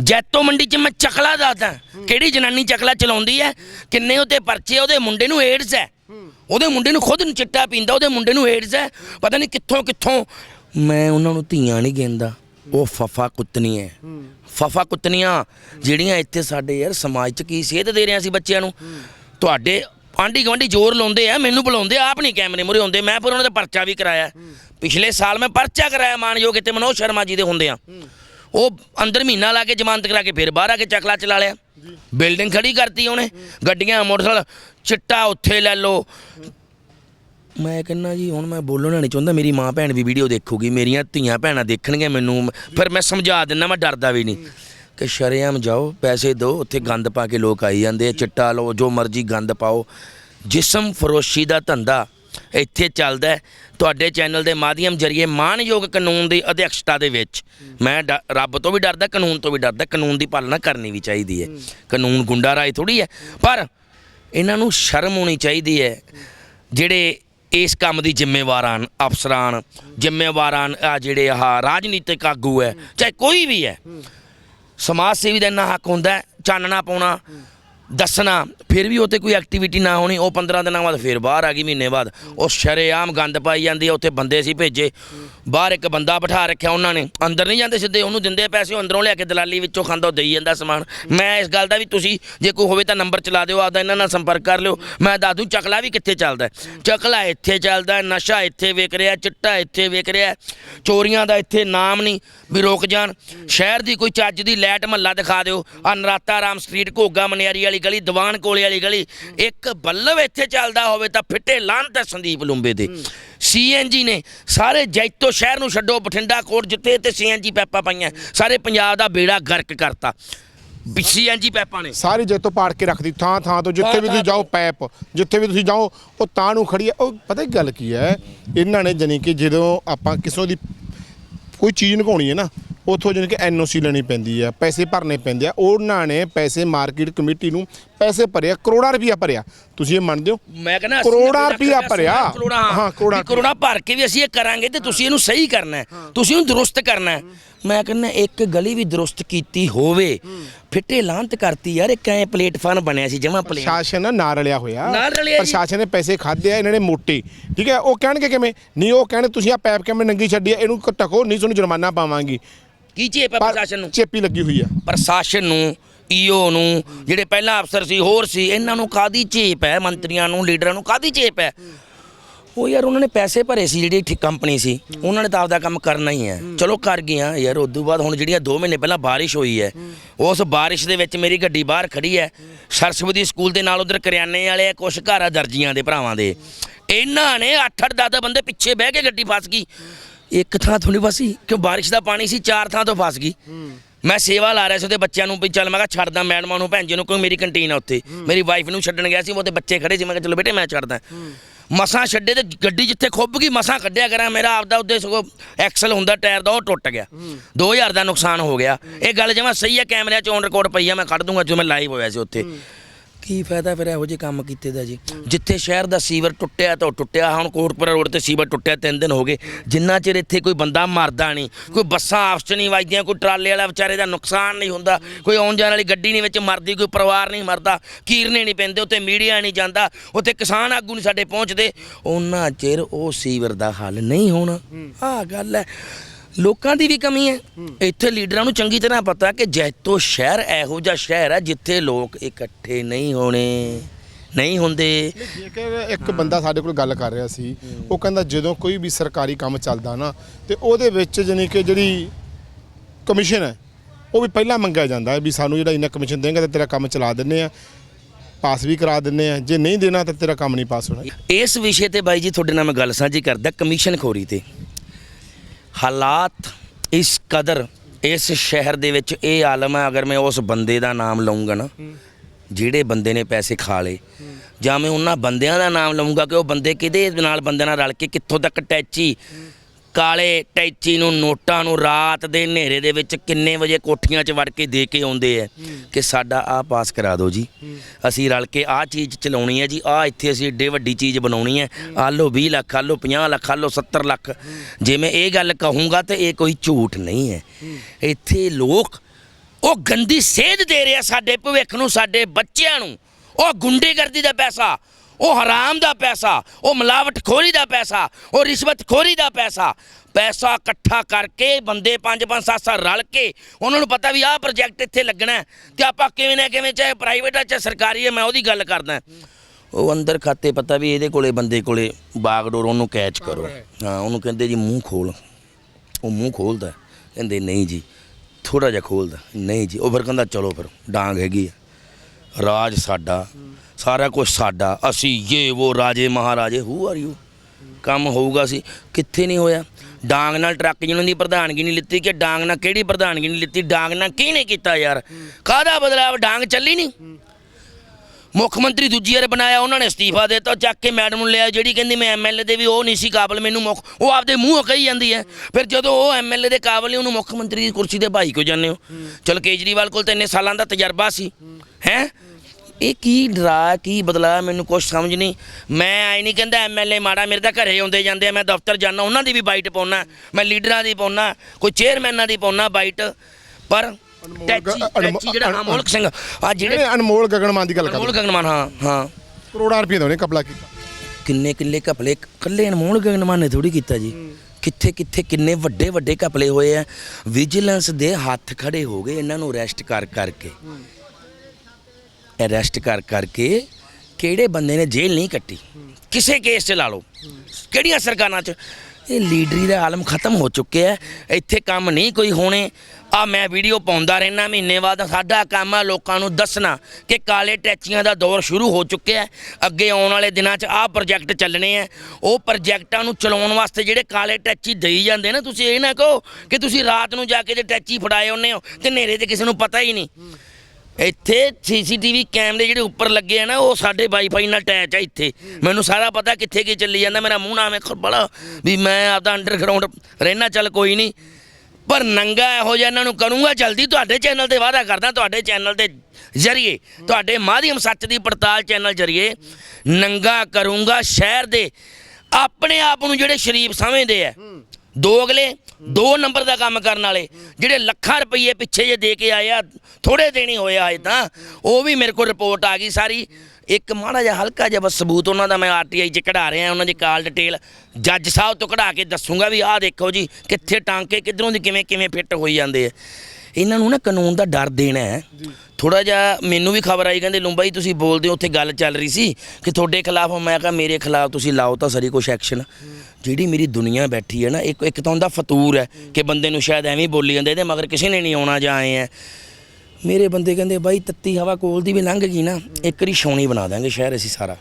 ਜੈਤੋ ਮੰਡੀ 'ਚ ਮੈਂ ਚਕਲਾ ਦੱਸਦਾ ਕਿਹੜੀ ਜਨਾਨੀ ਚਕਲਾ ਚਲਾਉਂਦੀ ਹੈ? ਕਿੰਨੇ ਉਹਦੇ ਪਰਚੇ ਉਹਦੇ ਮੁੰਡੇ ਨੂੰ ਏਡਸ ਹੈ। ਉਹਦੇ ਮੁੰਡੇ ਨੂੰ ਖੁਦ ਨੂੰ ਚਿੱਟਾ ਪੀਂਦਾ ਉਹਦੇ ਮੁੰਡੇ ਨੂੰ ਏਡਸ ਹੈ। ਪਤਾ ਨਹੀਂ ਕਿੱਥੋਂ ਕਿੱਥੋਂ ਮੈਂ ਉਹਨਾਂ ਨੂੰ ਧੀਆਂ ਨਹੀਂ ਕਹਿੰਦਾ ਉਹ ਫਫਾ ਕੁੱਤਨੀ ਹੈ। ਫਫਾ ਕੁੱਤਨੀਆਂ ਜਿਹੜੀਆਂ ਇੱਥੇ ਸਾਡੇ ਯਾਰ ਸਮਾਜ 'ਚ ਕੀ ਸੇਧ ਦੇ ਰਹੇ ਸੀ ਬੱਚਿਆਂ ਨੂੰ। ਤੁਹਾਡੇ ਆਂਢੀ ਗੁਆਂਢੀ ਜ਼ੋਰ ਲਾਉਂਦੇ ਆ ਮੈਨੂੰ ਬੁਲਾਉਂਦੇ ਆਪ ਨਹੀਂ ਕੈਮਰੇ ਮੂਹਰੇ ਹੁੰਦੇ ਮੈਂ ਫਿਰ ਉਹਨਾਂ ਦਾ ਪਰਚਾ ਵੀ ਕਰਾਇਆ। ਪਿਛਲੇ ਸਾਲ ਮੈਂ ਪਰਚਾ ਕਰਾਇਆ ਮਾਨਯੋਗ ਇੱਥੇ ਮਨੋਜ ਸ਼ਰਮਾ ਜੀ ਦੇ ਹੁੰਦੇ ਆ। ਉਹ ਅੰਦਰ ਮਹੀਨਾ ਲਾ ਕੇ ਜ਼ਮਾਨਤ ਕਰਾ ਕੇ ਫਿਰ ਬਾਹਰ ਆ ਕੇ ਚਕਲਾ ਚਲਾ ਲਿਆ। ਬਿਲਡਿੰਗ ਖੜੀ ਕਰਤੀ ਉਹਨੇ। ਗੱਡੀਆਂ ਮੋਟਰਸਾਈਕਲ ਚਿੱਟਾ ਉੱਥੇ ਲੈ ਲਓ। ਮੈਂ ਕਹਿੰਦਾ ਜੀ, ਹੁਣ ਮੈਂ ਬੋਲਣਾ ਨਹੀਂ ਚਾਹੁੰਦਾ, ਮੇਰੀ ਮਾਂ ਭੈਣ ਵੀ ਵੀਡੀਓ ਦੇਖੂਗੀ, ਮੇਰੀਆਂ ਧੀਆਂ ਭੈਣਾਂ ਦੇਖਣਗੀਆਂ ਮੈਨੂੰ, ਫਿਰ ਮੈਂ ਸਮਝਾ ਦਿੰਦਾ, ਮੈਂ ਡਰਦਾ ਵੀ ਨਹੀਂ। ਕਿ ਸ਼ਰੇਆਮ ਜਾਓ, ਪੈਸੇ ਦਿਓ, ਉੱਥੇ ਗੰਦ ਪਾ ਕੇ ਲੋਕ ਆਈ ਜਾਂਦੇ ਆ, ਚਿੱਟਾ ਲਓ, ਜੋ ਮਰਜ਼ੀ ਗੰਦ ਪਾਓ। ਜਿਸਮ ਫਰੋਸ਼ੀ ਦਾ ਧੰਦਾ ਇੱਥੇ ਚੱਲਦਾ ਤੁਹਾਡੇ ਚੈਨਲ ਦੇ ਮਾਧਿਅਮ ਜਰੀਏ ਮਾਨਯੋਗ ਕਾਨੂੰਨ ਦੀ ਅਧਿਕਸ਼ਤਾ ਦੇ ਵਿੱਚ ਮੈਂ ਡ- ਰੱਬ ਤੋਂ ਵੀ ਡਰਦਾ, ਕਾਨੂੰਨ ਤੋਂ ਵੀ ਡਰਦਾ, ਕਾਨੂੰਨ ਦੀ ਪਾਲਣਾ ਕਰਨੀ ਵੀ ਚਾਹੀਦੀ ਹੈ। ਕਾਨੂੰਨ ਗੁੰਡਾ ਰਾਜ ਥੋੜੀ ਹੈ, ਪਰ ਇਹਨਾਂ ਨੂੰ ਸ਼ਰਮ ਹੋਣੀ ਚਾਹੀਦੀ ਹੈ। ਜਿਹੜੇ ਇਸ ਕੰਮ ਦੀ ਜ਼ਿੰਮੇਵਾਰਾਂ, ਅਫਸਰਾਂ, ਜ਼ਿੰਮੇਵਾਰਾਂ, ਆ ਜਿਹੜੇ ਆਹ ਰਾਜਨੀਤਿਕ ਆਗੂ ਹੈ, ਚਾਹੇ ਕੋਈ ਵੀ ਹੈ। ਸਮਾਜ ਸੇਵੀ ਦਾ ਇੰਨਾ ਹੱਕ ਹੁੰਦਾ ਚਾਨਣਾ ਪਾਉਣਾ। ਦੱਸਣਾ, ਫਿਰ ਵੀ ਉੱਥੇ ਕੋਈ ਐਕਟੀਵਿਟੀ ਨਾ ਹੋਣੀ, ਉਹ 15 ਦਿਨਾਂ ਬਾਅਦ ਫਿਰ ਬਾਹਰ ਆ ਗਈ, ਮਹੀਨੇ ਬਾਅਦ। ਉਹ ਸ਼ਰੇਆਮ ਗੰਦ ਪਾਈ ਜਾਂਦੀ ਆ, ਉੱਥੇ ਬੰਦੇ ਸੀ ਭੇਜੇ। ਬਾਹਰ ਇੱਕ ਬੰਦਾ ਬਿਠਾ ਰੱਖਿਆ ਉਹਨਾਂ ਨੇ। ਅੰਦਰ ਨਹੀਂ ਜਾਂਦੇ ਸਿੱਧੇ, ਉਹਨੂੰ ਦਿੰਦੇ ਪੈਸੇ, ਉਹ ਅੰਦਰੋਂ ਲਿਆ ਕੇ ਦਲਾਲੀ ਵਿੱਚੋਂ ਖਾਂਦਾ, ਉਹ ਦੇਈ ਜਾਂਦਾ ਸਮਾਨ। ਮੈਂ ਇਸ ਗੱਲ ਦਾ ਵੀ ਤੁਸੀਂ, ਜੇ ਕੋਈ ਹੋਵੇ ਤਾਂ ਨੰਬਰ ਚਲਾ ਦਿਓ, ਆਪਦਾ ਇਹਨਾਂ ਨਾਲ ਸੰਪਰਕ ਕਰ ਲਿਓ। ਮੈਂ ਦੱਸ ਦੂੰ, ਚਕਲਾ ਵੀ ਕਿੱਥੇ ਚੱਲਦਾ ਚਕਲਾ ਇੱਥੇ ਚੱਲਦਾ ਨਸ਼ਾ ਇੱਥੇ ਵਿਕ ਰਿਹਾ, ਚਿੱਟਾ ਇੱਥੇ ਵਿਕ ਰਿਹਾ ਚੋਰੀਆਂ ਦਾ ਇੱਥੇ ਨਾਮ ਨਹੀਂ, ਵੀ ਰੁਕ ਜਾਣ। ਸ਼ਹਿਰ ਦੀ ਕੋਈ ਚੱਜ ਦੀ ਲਾਈਟ ਮਹੱਲਾ ਦਿਖਾ ਦਿਓ। ਆ ਨਰਾਤਾ ਰਾਮ ਸਟਰੀਟ, ਘੋਗਾ ਮਨਿਆਰੀ ਵਾਲੀ ਗਲੀ ਦੀਵਾਨ ਕੋਲੇ ਵਾਲੀ ਗਲੀ ਇੱਕ ਬੱਲਬ ਇੱਥੇ ਚੱਲਦਾ ਹੋਵੇ ਤਾਂ ਫਿੱਟੇ ਲਾਂਤ ਹੈ ਸੰਦੀਪ ਲੁੰਬੇ ਦੇ। ਸੀਐਨਜੀ ਨੇ ਸਾਰੇ ਜੈਤੋ ਸ਼ਹਿਰ ਨੂੰ ਛੱਡੋ ਬਠਿੰਡਾ ਕੋਟ ਜਿੱਥੇ ਤੇ ਸੀਐਨਜੀ ਪੈਪਾਂ ਪਾਈਆਂ। ਸਾਰੇ ਪੰਜਾਬ ਦਾ ਬੇੜਾ ਗਰਕ ਕਰਤਾ। ਸੀਐਨਜੀ ਪੈਪਾਂ ਨੇ। ਸਾਰੀ ਜੇਤੋਂ ਪਾੜ ਕੇ ਰੱਖਦੀ ਥਾਂ ਥਾਂ ਤੋਂ ਜਿੱਥੇ ਵੀ ਤੁਸੀਂ ਜਾਓ ਪੈਪ ਜਿੱਥੇ ਵੀ ਤੁਸੀਂ ਜਾਓ ਉਹ ਤਾਂ ਨੂੰ ਖੜੀ ਹੈ। ਉਹ ਪਤਾ ਕੀ ਗੱਲ ਕੀ ਹੈ? ਇਹਨਾਂ ਨੇ ਜਾਣੀ ਕਿ ਜਦੋਂ ਆਪਾਂ ਕਿਸੇ ਦੀ ਕੋਈ ਚੀਜ਼ ਨਗਾਉਣੀ ਹੈ ਨਾ ਉਥੋਂ ਜਾਣੀ ਕਿ ਐਨਓਸੀ ਲੈਣੀ ਪੈਂਦੀ ਹੈ ਪੈਸੇ ਭਰਨੇ ਪੈਂਦੇ ਆ। ਉਹਨਾਂ ਨੇ ਪੈਸੇ ਮਾਰਕੀਟ ਕਮੇਟੀ ਨੂੰ ਪੈਸੇ ਭਰਿਆ ਕਰੋੜਾਂ ਰੁਪਇਆ ਭਰਿਆ। ਤੁਸੀਂ ਇਹ ਮੰਨਦੇ ਹੋ? ਮੈਂ ਕਹਿੰਦਾ ਕਰੋੜਾਂ ਰੁਪਇਆ ਭਰਿਆ। ਕਰੋੜਾਂ। ਹਾਂ, ਕਰੋੜਾਂ ਕਰੋੜਾਂ ਭਰ ਕੇ ਵੀ ਅਸੀਂ ਇਹ ਕਰਾਂਗੇ ਤੇ ਤੁਸੀਂ ਇਹਨੂੰ ਸਹੀ ਕਰਨਾ ਹੈ। ਤੁਸੀਂ ਇਹਨੂੰ ਦਰੁਸਤ ਕਰਨਾ ਹੈ। ਮੈਂ ਕਹਿੰਦਾ ਇੱਕ ਗਲੀ ਵੀ ਦਰੁਸਤ ਕੀਤੀ ਹੋਵੇ ਫਿੱਟੇ ਲਾਂਤ ਕਰਤੀ ਯਾਰ ਇੱਕ ਐ ਪਲੇਟਫਾਰਮ ਬਣਿਆ ਸੀ ਜਮਾ ਪਲੇਟ। ਪ੍ਰਸ਼ਾਸਨ ਨਾ ਰਲਿਆ ਹੋਇਆ। ਨਾਲ ਰਲਿਆ ਜੀ। ਪ੍ਰਸ਼ਾਸਨ ਨੇ ਪੈਸੇ ਖਾਦੇ ਆ ਇਹਨਾਂ ਨੇ ਮੋਟੇ। ਠੀਕ ਹੈ ਉਹ ਕਹਿਣਗੇ ਕਿਵੇਂ? ਨਹੀਂ ਉਹ ਕਹਿਣ ਤੁਸੀਂ ਆ ਪੈਪ ਕਿਵੇਂ ਨੰਗੀ ਛੱਡੀ ਆ ਇਹਨੂੰ ਟਕੋ ਨਹੀਂ ਤੁਹਾਨੂੰ ਜੁਰਮਾਨਾ ਪਾਵਾਂਗੀ। ਕੀ ਚੇਪ ਹੈ ਪਰ ਪ੍ਰਸ਼ਾਸਨ ਨੂੰ? ਚੇਪੀ ਲੱਗੀ ਹੋਈ ਆ। ਪ੍ਰਸ਼ਾਸਨ ਨੂੰ ਈਓ ਨੂੰ ਜਿਹੜੇ ਪਹਿਲਾਂ ਅਫਸਰ ਸੀ ਹੋਰ ਸੀ ਇਹਨਾਂ ਨੂੰ ਕਾਦੀ ਚੇਪ ਹੈ? ਮੰਤਰੀਆਂ ਨੂੰ ਲੀਡਰਾਂ ਨੂੰ ਕਾਦੀ ਚੇਪ ਹੈ? ਉਹ ਯਾਰ ਉਹਨਾਂ ਨੇ ਪੈਸੇ ਭਰੇ ਸੀ ਜਿਹੜੀ ਠੀ ਕੰਪਨੀ ਸੀ। ਉਹਨਾਂ ਨੇ ਤਾਂ ਆਪਦਾ ਕੰਮ ਕਰਨਾ ਹੀ ਹੈ। ਚਲੋ ਕਰ ਗਈਆਂ। ਯਾਰ ਉਦੋਂ ਬਾਅਦ ਹੁਣ ਜਿਹੜੀਆਂ 2 ਮਹੀਨੇ ਪਹਿਲਾਂ ਬਾਰਿਸ਼ ਹੋਈ ਹੈ ਉਸ ਬਾਰਿਸ਼ ਦੇ ਵਿੱਚ ਮੇਰੀ ਗੱਡੀ ਬਾਹਰ ਖੜੀ ਹੈ। ਸਰਸਵਤੀ ਸਕੂਲ ਦੇ ਨਾਲ ਉਧਰ ਕਰਿਆਨੇ ਵਾਲੇ ਆ, ਕੁਛ ਘਰ ਆ ਦਰਜੀਆਂ ਦੇ ਭਰਾਵਾਂ ਦੇ। ਇਹਨਾਂ ਨੇ 8-8 10 ਬੰਦੇ ਪਿੱਛੇ ਬਹਿ ਕੇ ਗੱਡੀ ਫਸ ਗਈ। ਇੱਕ ਥਾਂ ਨਹੀਂ ਫਸੀ ਕਿਉਂ ਬਾਰਿਸ਼ ਦਾ ਪਾਣੀ ਸੀ ਚਾਰ ਥਾਂ ਤੋਂ ਫਸ ਗਈ। ਮੈਂ ਸੇਵਾ ਲਾ ਰਿਹਾ ਸੀ ਉਹਦੇ ਬੱਚਿਆਂ ਨੂੰ ਵੀ ਚੱਲ ਮੈਂ ਕਿਹਾ ਛੱਡਦਾ ਮੈਡਮਾਂ ਨੂੰ ਭੈਣ ਜੀ ਨੂੰ ਕੋਈ ਮੇਰੀ ਕੰਟੀਨ ਆ ਉੱਥੇ। ਮੇਰੀ ਵਾਈਫ ਨੂੰ ਛੱਡਣ ਗਿਆ ਸੀ ਉਹਦੇ ਬੱਚੇ ਖੜੇ ਸੀ ਮੈਂ ਕਿਹਾ ਚਲੋ ਬੇਟੇ ਮੈਂ ਛੱਡਦਾ। ਮਸਾਂ ਛੱਡੇ ਤੇ ਗੱਡੀ ਜਿੱਥੇ ਖੁੱਭ ਗਈ ਮਸਾਂ ਕੱਢਿਆ ਕਰਾਂ ਮੇਰਾ ਆਪਦਾ ਉਹਦੇ ਸਗੋਂ ਐਕਸਲ ਹੁੰਦਾ ਟਾਇਰ ਦਾ ਉਹ ਟੁੱਟ ਗਿਆ। 2000 ਦਾ ਨੁਕਸਾਨ ਹੋ ਗਿਆ। ਇਹ ਗੱਲ ਜਮਾ ਸਹੀ ਹੈ ਕੈਮਰਿਆਂ 'ਚ ਔਨ ਰਿਕਾਰਡ ਪਈ ਆ ਮੈਂ ਕੱਢ ਦੂੰਗਾ ਜੋ ਮੈਂ ਲਾਈਵ ਹੋਇਆ ਸੀ ਉੱਥੇ। ਕੀ ਫਾਇਦਾ ਫਿਰ ਇਹੋ ਜਿਹੇ ਕੰਮ ਕੀਤੇ ਦਾ ਜੀ? ਜਿੱਥੇ ਸ਼ਹਿਰ ਦਾ ਸੀਵਰ ਟੁੱਟਿਆ ਤਾਂ ਉਹ ਟੁੱਟਿਆ ਹੁਣ ਕੋਟਪੁਰਾ ਰੋਡ ਤੇ ਸੀਵਰ ਟੁੱਟਿਆ ਤਿੰਨ ਦਿਨ ਹੋ ਗਏ। ਜਿੰਨਾ ਚਿਰ ਇੱਥੇ ਕੋਈ ਬੰਦਾ ਮਰਦਾ ਨਹੀਂ ਕੋਈ ਬੱਸਾਂ ਆਪਸ 'ਚ ਨਹੀਂ ਵੱਜਦੀਆਂ ਕੋਈ ਟਰਾਲੇ ਵਾਲਾ ਵਿਚਾਰੇ ਦਾ ਨੁਕਸਾਨ ਨਹੀਂ ਹੁੰਦਾ ਕੋਈ ਆਉਣ ਜਾਣ ਵਾਲੀ ਗੱਡੀ ਨਹੀਂ ਵਿੱਚ ਮਰਦੀ ਕੋਈ ਪਰਿਵਾਰ ਨਹੀਂ ਮਰਦਾ ਕੀਰਨੇ ਨਹੀਂ ਪੈਂਦੇ ਉੱਤੇ ਮੀਡੀਆ ਨਹੀਂ ਜਾਂਦਾ ਉੱਥੇ ਕਿਸਾਨ ਆਗੂ ਨਹੀਂ ਸਾਡੇ ਪਹੁੰਚਦੇ। ਉਹਨਾਂ ਚਿਰ ਉਹ ਸੀਵਰ ਦਾ ਹੱਲ ਨਹੀਂ ਹੋਣਾ। ਆਹ ਗੱਲ ਹੈ। ਲੋਕਾਂ ਦੀ ਵੀ ਕਮੀ ਹੈ। ਇੱਥੇ ਲੀਡਰਾਂ ਨੂੰ ਚੰਗੀ ਤਰ੍ਹਾਂ ਪਤਾ ਕਿ ਜੈਤੋ ਸ਼ਹਿਰ ਇਹੋ ਜਿਹਾ ਸ਼ਹਿਰ ਹੈ ਜਿੱਥੇ ਲੋਕ ਇਕੱਠੇ ਨਹੀਂ ਹੋਣੇ ਨਹੀਂ ਹੁੰਦੇ। ਜੇਕਰ ਇੱਕ ਬੰਦਾ ਸਾਡੇ ਕੋਲ ਗੱਲ ਕਰ ਰਿਹਾ ਸੀ ਉਹ ਕਹਿੰਦਾ ਜਦੋਂ ਕੋਈ ਵੀ ਸਰਕਾਰੀ ਕੰਮ ਚੱਲਦਾ ਨਾ ਤੇ ਉਹਦੇ ਵਿੱਚ ਜਾਣੀ ਕਿ ਜਿਹੜੀ ਕਮਿਸ਼ਨ ਹੈ ਉਹ ਵੀ ਪਹਿਲਾਂ ਮੰਗਿਆ ਜਾਂਦਾ ਵੀ ਸਾਨੂੰ ਜਿਹੜਾ ਇੰਨਾ ਕਮਿਸ਼ਨ ਦੇਂਗਾ ਤਾਂ ਤੇਰਾ ਕੰਮ ਚਲਾ ਦਿੰਨੇ ਆ ਪਾਸ ਵੀ ਕਰਾ ਦਿੰਨੇ ਆ ਜੇ ਨਹੀਂ ਦੇਣਾ ਤਾਂ ਤੇਰਾ ਕੰਮ ਨਹੀਂ ਪਾਸ ਹੋਣਾ। ਇਸ ਵਿਸ਼ੇ ਤੇ ਬਾਈ ਜੀ ਤੁਹਾਡੇ ਨਾਲ ਮੈਂ ਗੱਲ ਸਾਂਝੀ ਕਰਦਾ ਕਮਿਸ਼ਨ ਖੋਰੀ ਤੇ। ਹਾਲਾਤ ਇਸ ਕਦਰ ਇਸ ਸ਼ਹਿਰ ਦੇ ਵਿੱਚ ਇਹ ਆਲਮ ਹੈ ਅਗਰ ਮੈਂ ਉਸ ਬੰਦੇ ਦਾ ਨਾਮ ਲਵਾਂਗਾ ਨਾ ਜਿਹੜੇ ਬੰਦੇ ਨੇ ਪੈਸੇ ਖਾ ਲਏ ਜਾਂ ਮੈਂ ਉਹਨਾਂ ਬੰਦਿਆਂ ਦਾ ਨਾਮ ਲਵਾਂਗਾ ਕਿ ਉਹ ਬੰਦੇ ਕਿਹਦੇ ਨਾਲ ਬੰਦੇ ਨਾਲ ਰਲ ਕੇ ਕਿੱਥੋਂ ਤੱਕ ਟੈਚੀ ਕਾਲੇ ਟੈਚੀ ਨੂੰ, ਨੋਟਾਂ ਨੂੰ ਰਾਤ ਦੇ ਹਨੇਰੇ ਦੇ ਵਿੱਚ ਕਿੰਨੇ ਵਜੇ ਕੋਠੀਆਂ 'ਚ ਵੜ ਕੇ ਦੇ ਕੇ ਆਉਂਦੇ ਆ ਕਿ ਸਾਡਾ ਆ ਪਾਸ ਕਰਾ ਦਿਓ ਜੀ। ਅਸੀਂ ਰਲ ਕੇ ਆ ਚੀਜ਼ ਚਲਾਉਣੀ ਹੈ ਜੀ ਆ ਇੱਥੇ ਅਸੀਂ ਏਡੇ ਵੱਡੀ ਚੀਜ਼ ਬਣਾਉਣੀ ਹੈ ਆ ਲਓ 20 ਲੱਖ ਆ ਲਓ 50 ਲੱਖ ਆ ਲਓ 70 ਲੱਖ। ਜੇ ਮੈਂ ਇਹ ਗੱਲ ਕਹੂੰਗਾ ਤੇ ਇਹ ਕੋਈ ਝੂਠ ਨਹੀਂ ਹੈ ਇੱਥੇ ਲੋਕ ਉਹ ਗੰਦੀ ਸੇਧ ਦੇ ਰਿਹਾ ਸਾਡੇ ਭਵਿੱਖ ਨੂੰ, ਸਾਡੇ ਬੱਚਿਆਂ ਨੂੰ। ਉਹ ਗੁੰਡੇਗਰਦੀ ਦਾ ਪੈਸਾ ਉਹ ਹਰਾਮ ਦਾ ਪੈਸਾ ਉਹ ਮਿਲਾਵਟਖੋਰੀ ਦਾ ਪੈਸਾ ਉਹ ਰਿਸ਼ਵਤਖੋਰੀ ਦਾ ਪੈਸਾ। ਪੈਸਾ ਇਕੱਠਾ ਕਰਕੇ ਬੰਦੇ ਪੰਜ ਪੰਜ ਸੱਤ ਸੱਤ ਰਲ ਕੇ ਉਹਨਾਂ ਨੂੰ ਪਤਾ ਵੀ ਆਹ ਪ੍ਰੋਜੈਕਟ ਇੱਥੇ ਲੱਗਣਾ ਤੇ ਆਪਾਂ ਕਿਵੇਂ ਨਾ ਕਿਵੇਂ ਚਾਹੇ ਪ੍ਰਾਈਵੇਟ ਹੈ ਚਾਹੇ ਸਰਕਾਰੀ ਹੈ ਮੈਂ ਉਹਦੀ ਗੱਲ ਕਰਦਾ ਉਹ ਅੰਦਰ ਖਾਤੇ ਪਤਾ ਵੀ ਇਹਦੇ ਕੋਲੇ ਬੰਦੇ ਕੋਲੇ ਬਾਗਡੋਰ ਉਹਨੂੰ ਕੈਚ ਕਰੋ। ਹਾਂ। ਉਹਨੂੰ ਕਹਿੰਦੇ ਜੀ ਮੂੰਹ ਖੋਲ। ਉਹ ਮੂੰਹ ਖੋਲਦਾ ਕਹਿੰਦੇ ਨਹੀਂ ਜੀ ਥੋੜਾ ਜਿਹਾ ਖੋਲਦਾ। ਨਹੀਂ ਜੀ ਉਹ ਫਿਰ ਕਹਿੰਦਾ ਚਲੋ ਫਿਰ ਡਾਂਗ ਹੈਗੀ ਆ। ਰਾਜ ਸਾਡਾ। ਸਾਰਾ ਕੁਝ ਸਾਡਾ। ਅਸੀਂ ਇਹ ਉਹ ਰਾਜੇ ਮਹਾਰਾਜੇ ਹੂ ਆਰ ਯੂ ਕੰਮ ਹੋਊਗਾ ਸੀ। ਕਿੱਥੇ ਨਹੀਂ ਹੋਇਆ। ਡਾਂਗ ਨਾਲ ਟਰੱਕ ਜਿਹਨਾਂ ਦੀ ਪ੍ਰਧਾਨਗੀ ਨਹੀਂ ਲਿੱਤੀ ਕਿ ਡਾਂਗ ਨਾਲ ਕਿਹੜੀ ਪ੍ਰਧਾਨਗੀ ਨਹੀਂ ਲਿੱਤੀ? ਡਾਂਗ ਨਾਲ ਕਿਹਨੇ ਕੀਤਾ ਯਾਰ? ਕਾਹਦਾ ਬਦਲਾਵ? ਡਾਂਗ ਚੱਲੀ ਨਹੀਂ। ਮੁੱਖ ਮੰਤਰੀ ਦੂਜੀ ਵਾਰ ਬਣਾਇਆ, ਉਹਨਾਂ ਨੇ ਅਸਤੀਫਾ ਦਿੱਤਾ। ਚੱਕ ਕੇ ਮੈਡਮ ਨੂੰ ਲਿਆ, ਜਿਹੜੀ ਕਹਿੰਦੀ ਮੈਂ ਐਮਐਲਏ ਦੇ ਵੀ ਉਹ ਨਹੀਂ ਸੀ ਕਾਬਲ, ਮੈਨੂੰ ਮੁੱਖ ਉਹ ਆਪਦੇ ਮੂੰਹੋਂ ਕਹੀ ਜਾਂਦੀ ਹੈ। ਫਿਰ ਜਦੋਂ ਉਹ ਐਮਐਲਏ ਦੇ ਕਾਬਲ ਨਹੀਂ, ਉਹਨੂੰ ਮੁੱਖ ਮੰਤਰੀ ਦੀ ਕੁਰਸੀ ਦੇ ਭਾਈ ਕੋ ਜਾਂਦੇ ਹੋ? ਚਲ ਕੇਜਰੀਵਾਲ ਕੋਲ ਤਾਂ ਇੰਨੇ ਸਾਲਾਂ ਦਾ ਤਜਰਬਾ ਸੀ। ਹੈ? ਇਹ ਕੀ ਡਰਾ ਕੀ ਬਦਲਾ ਮੈਨੂੰ ਕੁਝ ਸਮਝ ਨਹੀਂ। ਮੈਂ ਆਈ ਨਹੀਂ ਕਹਿੰਦਾ ਐਮਐਲਏ ਮਾੜਾ ਮੇਰੇ ਤਾਂ ਘਰੇ ਆਉਂਦੇ ਜਾਂਦੇ ਆ ਮੈਂ ਦਫ਼ਤਰ ਜਾਂਦਾ ਉਹਨਾਂ ਦੀ ਵੀ ਬਾਈਟ ਪਾਉਣਾ ਮੈਂ ਲੀਡਰਾਂ ਦੀ ਪਾਉਣਾ ਕੋਈ ਚੇਅਰਮੈਨਾਂ ਦੀ ਪਾਉਣਾ ਬਾਈਟ। ਪਰ ਟੈਚੀ ਅਨਮੋਲ- ਟੈਚੀ ਜਿਹੜਾ ਹਾਂ ਮੋਲਕ ਸਿੰਘ ਆ ਜਿਹੜੇ ਜਿਹੜੇ ਅਨਮੋਲ ਗਗਨਮਾਨ ਦੀ ਗੱਲ ਅਨਮੋਲ ਕਰਦੇ ਗਗਨਮਾਨ ਹਾਂ ਹਾਂ। ਕਰੋੜਾਂ ਰੁਪਏ ਦਾ ਉਹਨੇ ਕਪਲਾ ਕੀਤਾ। ਕਿੰਨੇ ਕਿੱਲੇ ਘਪਲੇ ਕੱਲੇ ਅਨਮੋਲ ਗਗਨਮਾਨ ਨੇ ਥੋੜੀ ਕੀਤਾ ਜੀ। ਕਿੱਥੇ ਕਿੱਥੇ ਕਿੰਨੇ ਵੱਡੇ ਵੱਡੇ ਘਪਲੇ ਹੋਏ ਆ। ਵਿਜੀਲੈਂਸ ਦੇ ਹੱਥ ਖੜੇ ਹੋ ਗਏ ਇਹਨਾਂ ਨੂੰ ਅਰੈਸਟ ਕਰ ਕਰਕੇ। ਅਰੈਸਟ ਕਰ ਕਰਕੇ ਕਿਹੜੇ ਬੰਦੇ ਨੇ ਜੇਲ੍ਹ ਨਹੀਂ ਕੱਟੀ? ਕਿਸੇ ਕੇਸ 'ਚ ਲਾ ਲਓ। ਕਿਹੜੀਆਂ ਸਰਕਾਰਾਂ 'ਚ? ਇਹ ਲੀਡਰੀ ਦਾ ਆਲਮ ਖਤਮ ਹੋ ਚੁੱਕਿਆ ਇੱਥੇ ਕੰਮ ਨਹੀਂ ਕੋਈ ਹੋਣੇ। ਆ ਮੈਂ ਵੀਡੀਓ ਪਾਉਂਦਾ ਰਹਿਣਾ ਮਹੀਨੇ ਬਾਅਦ ਸਾਡਾ ਕੰਮ ਆ, ਲੋਕਾਂ ਨੂੰ ਦੱਸਣਾ ਕਿ ਕਾਲੇ ਟੈਚੀਆਂ ਦਾ ਦੌਰ ਸ਼ੁਰੂ ਹੋ ਚੁੱਕਿਆ ਅੱਗੇ ਆਉਣ ਵਾਲੇ ਦਿਨਾਂ 'ਚ ਆਹ ਪ੍ਰੋਜੈਕਟ ਚੱਲਣੇ ਆ ਉਹ ਪ੍ਰੋਜੈਕਟਾਂ ਨੂੰ ਚਲਾਉਣ ਵਾਸਤੇ ਜਿਹੜੇ ਕਾਲੇ ਟੈਚੀ ਦੇਈ ਜਾਂਦੇ ਨਾ, ਤੁਸੀਂ ਇਹ ਨਾ ਕਹੋ ਕਿ ਤੁਸੀਂ ਰਾਤ ਨੂੰ ਜਾ ਕੇ ਜੇ ਟੈਚੀ ਫੜਾਏ ਹੁੰਨੇ ਹੋ, ਤੇ ਹਨੇਰੇ ਤੇ ਕਿਸੇ ਨੂੰ ਪਤਾ ਹੀ ਨਹੀਂ। ਇੱਥੇ ਸੀਸੀਟੀਵੀ ਕੈਮਰੇ ਜਿਹੜੇ ਉੱਪਰ ਲੱਗੇ ਆ ਨਾ, ਉਹ ਸਾਡੇ ਵਾਈਫਾਈ ਨਾਲ ਅਟੈਚ ਆ ਇੱਥੇ। ਮੈਨੂੰ ਸਾਰਾ ਪਤਾ ਕਿੱਥੇ ਕੀ ਚੱਲੀ ਜਾਂਦਾ, ਮੇਰਾ ਮੂੰਹ ਨਾ ਵੇਖੋ ਬੜਾ, ਵੀ ਮੈਂ ਆਪਦਾ ਅੰਡਰਗਰਾਉਂਡ ਰਹਿਣਾ, ਚੱਲ ਕੋਈ ਨਹੀਂ ਪਰ ਨੰਗਾ ਇਹੋ ਜਿਹਾ ਇਹਨਾਂ ਨੂੰ ਕਰੂੰਗਾ, ਜਲਦੀ ਤੁਹਾਡੇ ਚੈਨਲ ਤੇ ਵਾਅਦਾ ਕਰਦਾ, ਤੁਹਾਡੇ ਚੈਨਲ ਦੇ ਜ਼ਰੀਏ, ਤੁਹਾਡੇ ਮਾਧਿਅਮ ਸੱਚ ਦੀ ਪੜਤਾਲ ਚੈਨਲ ਜ਼ਰੀਏ ਨੰਗਾ ਕਰੂੰਗਾ ਸ਼ਹਿਰ ਦੇ। ਆਪਣੇ ਆਪ ਨੂੰ ਜਿਹੜੇ ਸ਼ਰੀਫ ਸਮਝਦੇ ਆ, ਦੋ ਅਗਲੇ ਦੋ ਨੰਬਰ ਦਾ ਕੰਮ ਕਰਨ ਵਾਲੇ ਜਿਹੜੇ ਲੱਖਾਂ ਰੁਪਏ ਪਿੱਛੇ ਜੇ ਦੇ ਕੇ ਆਏ ਆ ਥੋੜੇ ਦੇਣੀ ਹੋਇਆ ਅਜੇ ਤਾਂ ਉਹ ਵੀ ਮੇਰੇ ਕੋਲ ਰਿਪੋਰਟ ਆ ਗਈ ਸਾਰੀ। ਇੱਕ ਮਾੜਾ ਜਿਹਾ ਹਲਕਾ ਜਿਹਾ ਬਸ ਸਬੂਤ ਉਹਨਾਂ ਦਾ ਮੈਂ ਆਰਟੀਆਈ 'ਚ ਕਢਾ ਰਿਹਾ ਉਹਨਾਂ ਦੀ ਕਾਲ ਡਿਟੇਲ ਜੱਜ ਸਾਹਿਬ ਤੋਂ ਕਢਾ ਕੇ ਦੱਸੂਗਾ ਵੀ ਆਹ ਦੇਖੋ ਜੀ ਕਿੱਥੇ ਟਾਂਕੇ ਕਿੱਧਰੋਂ ਦੀ ਕਿਵੇਂ ਕਿਵੇਂ ਫਿੱਟ ਹੋਈ ਜਾਂਦੇ ਆ। ਇਹਨਾਂ ਨੂੰ ਨਾ ਕਾਨੂੰਨ ਦਾ ਡਰ ਦੇਣਾ ਹੈ। ਥੋੜਾ ਜਿਹਾ ਮੈਨੂੰ ਵੀ ਖਬਰ ਆਈ ਕਹਿੰਦੇ ਲੁੰਬਾ ਜੀ ਤੁਸੀਂ ਬੋਲਦੇ ਹੋ ਉੱਥੇ ਗੱਲ ਚੱਲ ਰਹੀ ਸੀ ਕਿ ਤੁਹਾਡੇ ਖਿਲਾਫ ਮੈਂ ਕਿਹਾ ਮੇਰੇ ਖਿਲਾਫ ਤੁਸੀਂ ਲਾਓ ਤਾਂ ਸਰੀ ਕੁਛ ਐਕਸ਼ਨ ਜਿਹੜੀ ਮੇਰੀ ਦੁਨੀਆ ਬੈਠੀ ਹੈ ਨਾ, ਇੱਕ ਇੱਕ ਤਾਂ ਉਹਦਾ ਫਤੂਰ ਹੈ ਕਿ ਬੰਦੇ ਨੂੰ ਸ਼ਾਇਦ ਐਵੇਂ ਬੋਲੀ ਜਾਂਦੇ, ਇਹਦੇ ਮਗਰ ਕਿਸੇ ਨੇ ਨਹੀਂ ਆਉਣਾ ਜਾਂ ਆਏ ਆ ਮੇਰੇ ਬੰਦੇ ਕਹਿੰਦੇ, ਬਾਈ, ਤੱਤੀ ਹਵਾ ਕੋਲ ਦੀ ਵੀ ਲੰਘ ਗਈ ਨਾ, ਇੱਕ ਰੀ ਛਾਉਣੀ ਬਣਾ ਦਾਂਗੇ ਸ਼ਹਿਰ ਅਸੀਂ ਸਾਰਾ।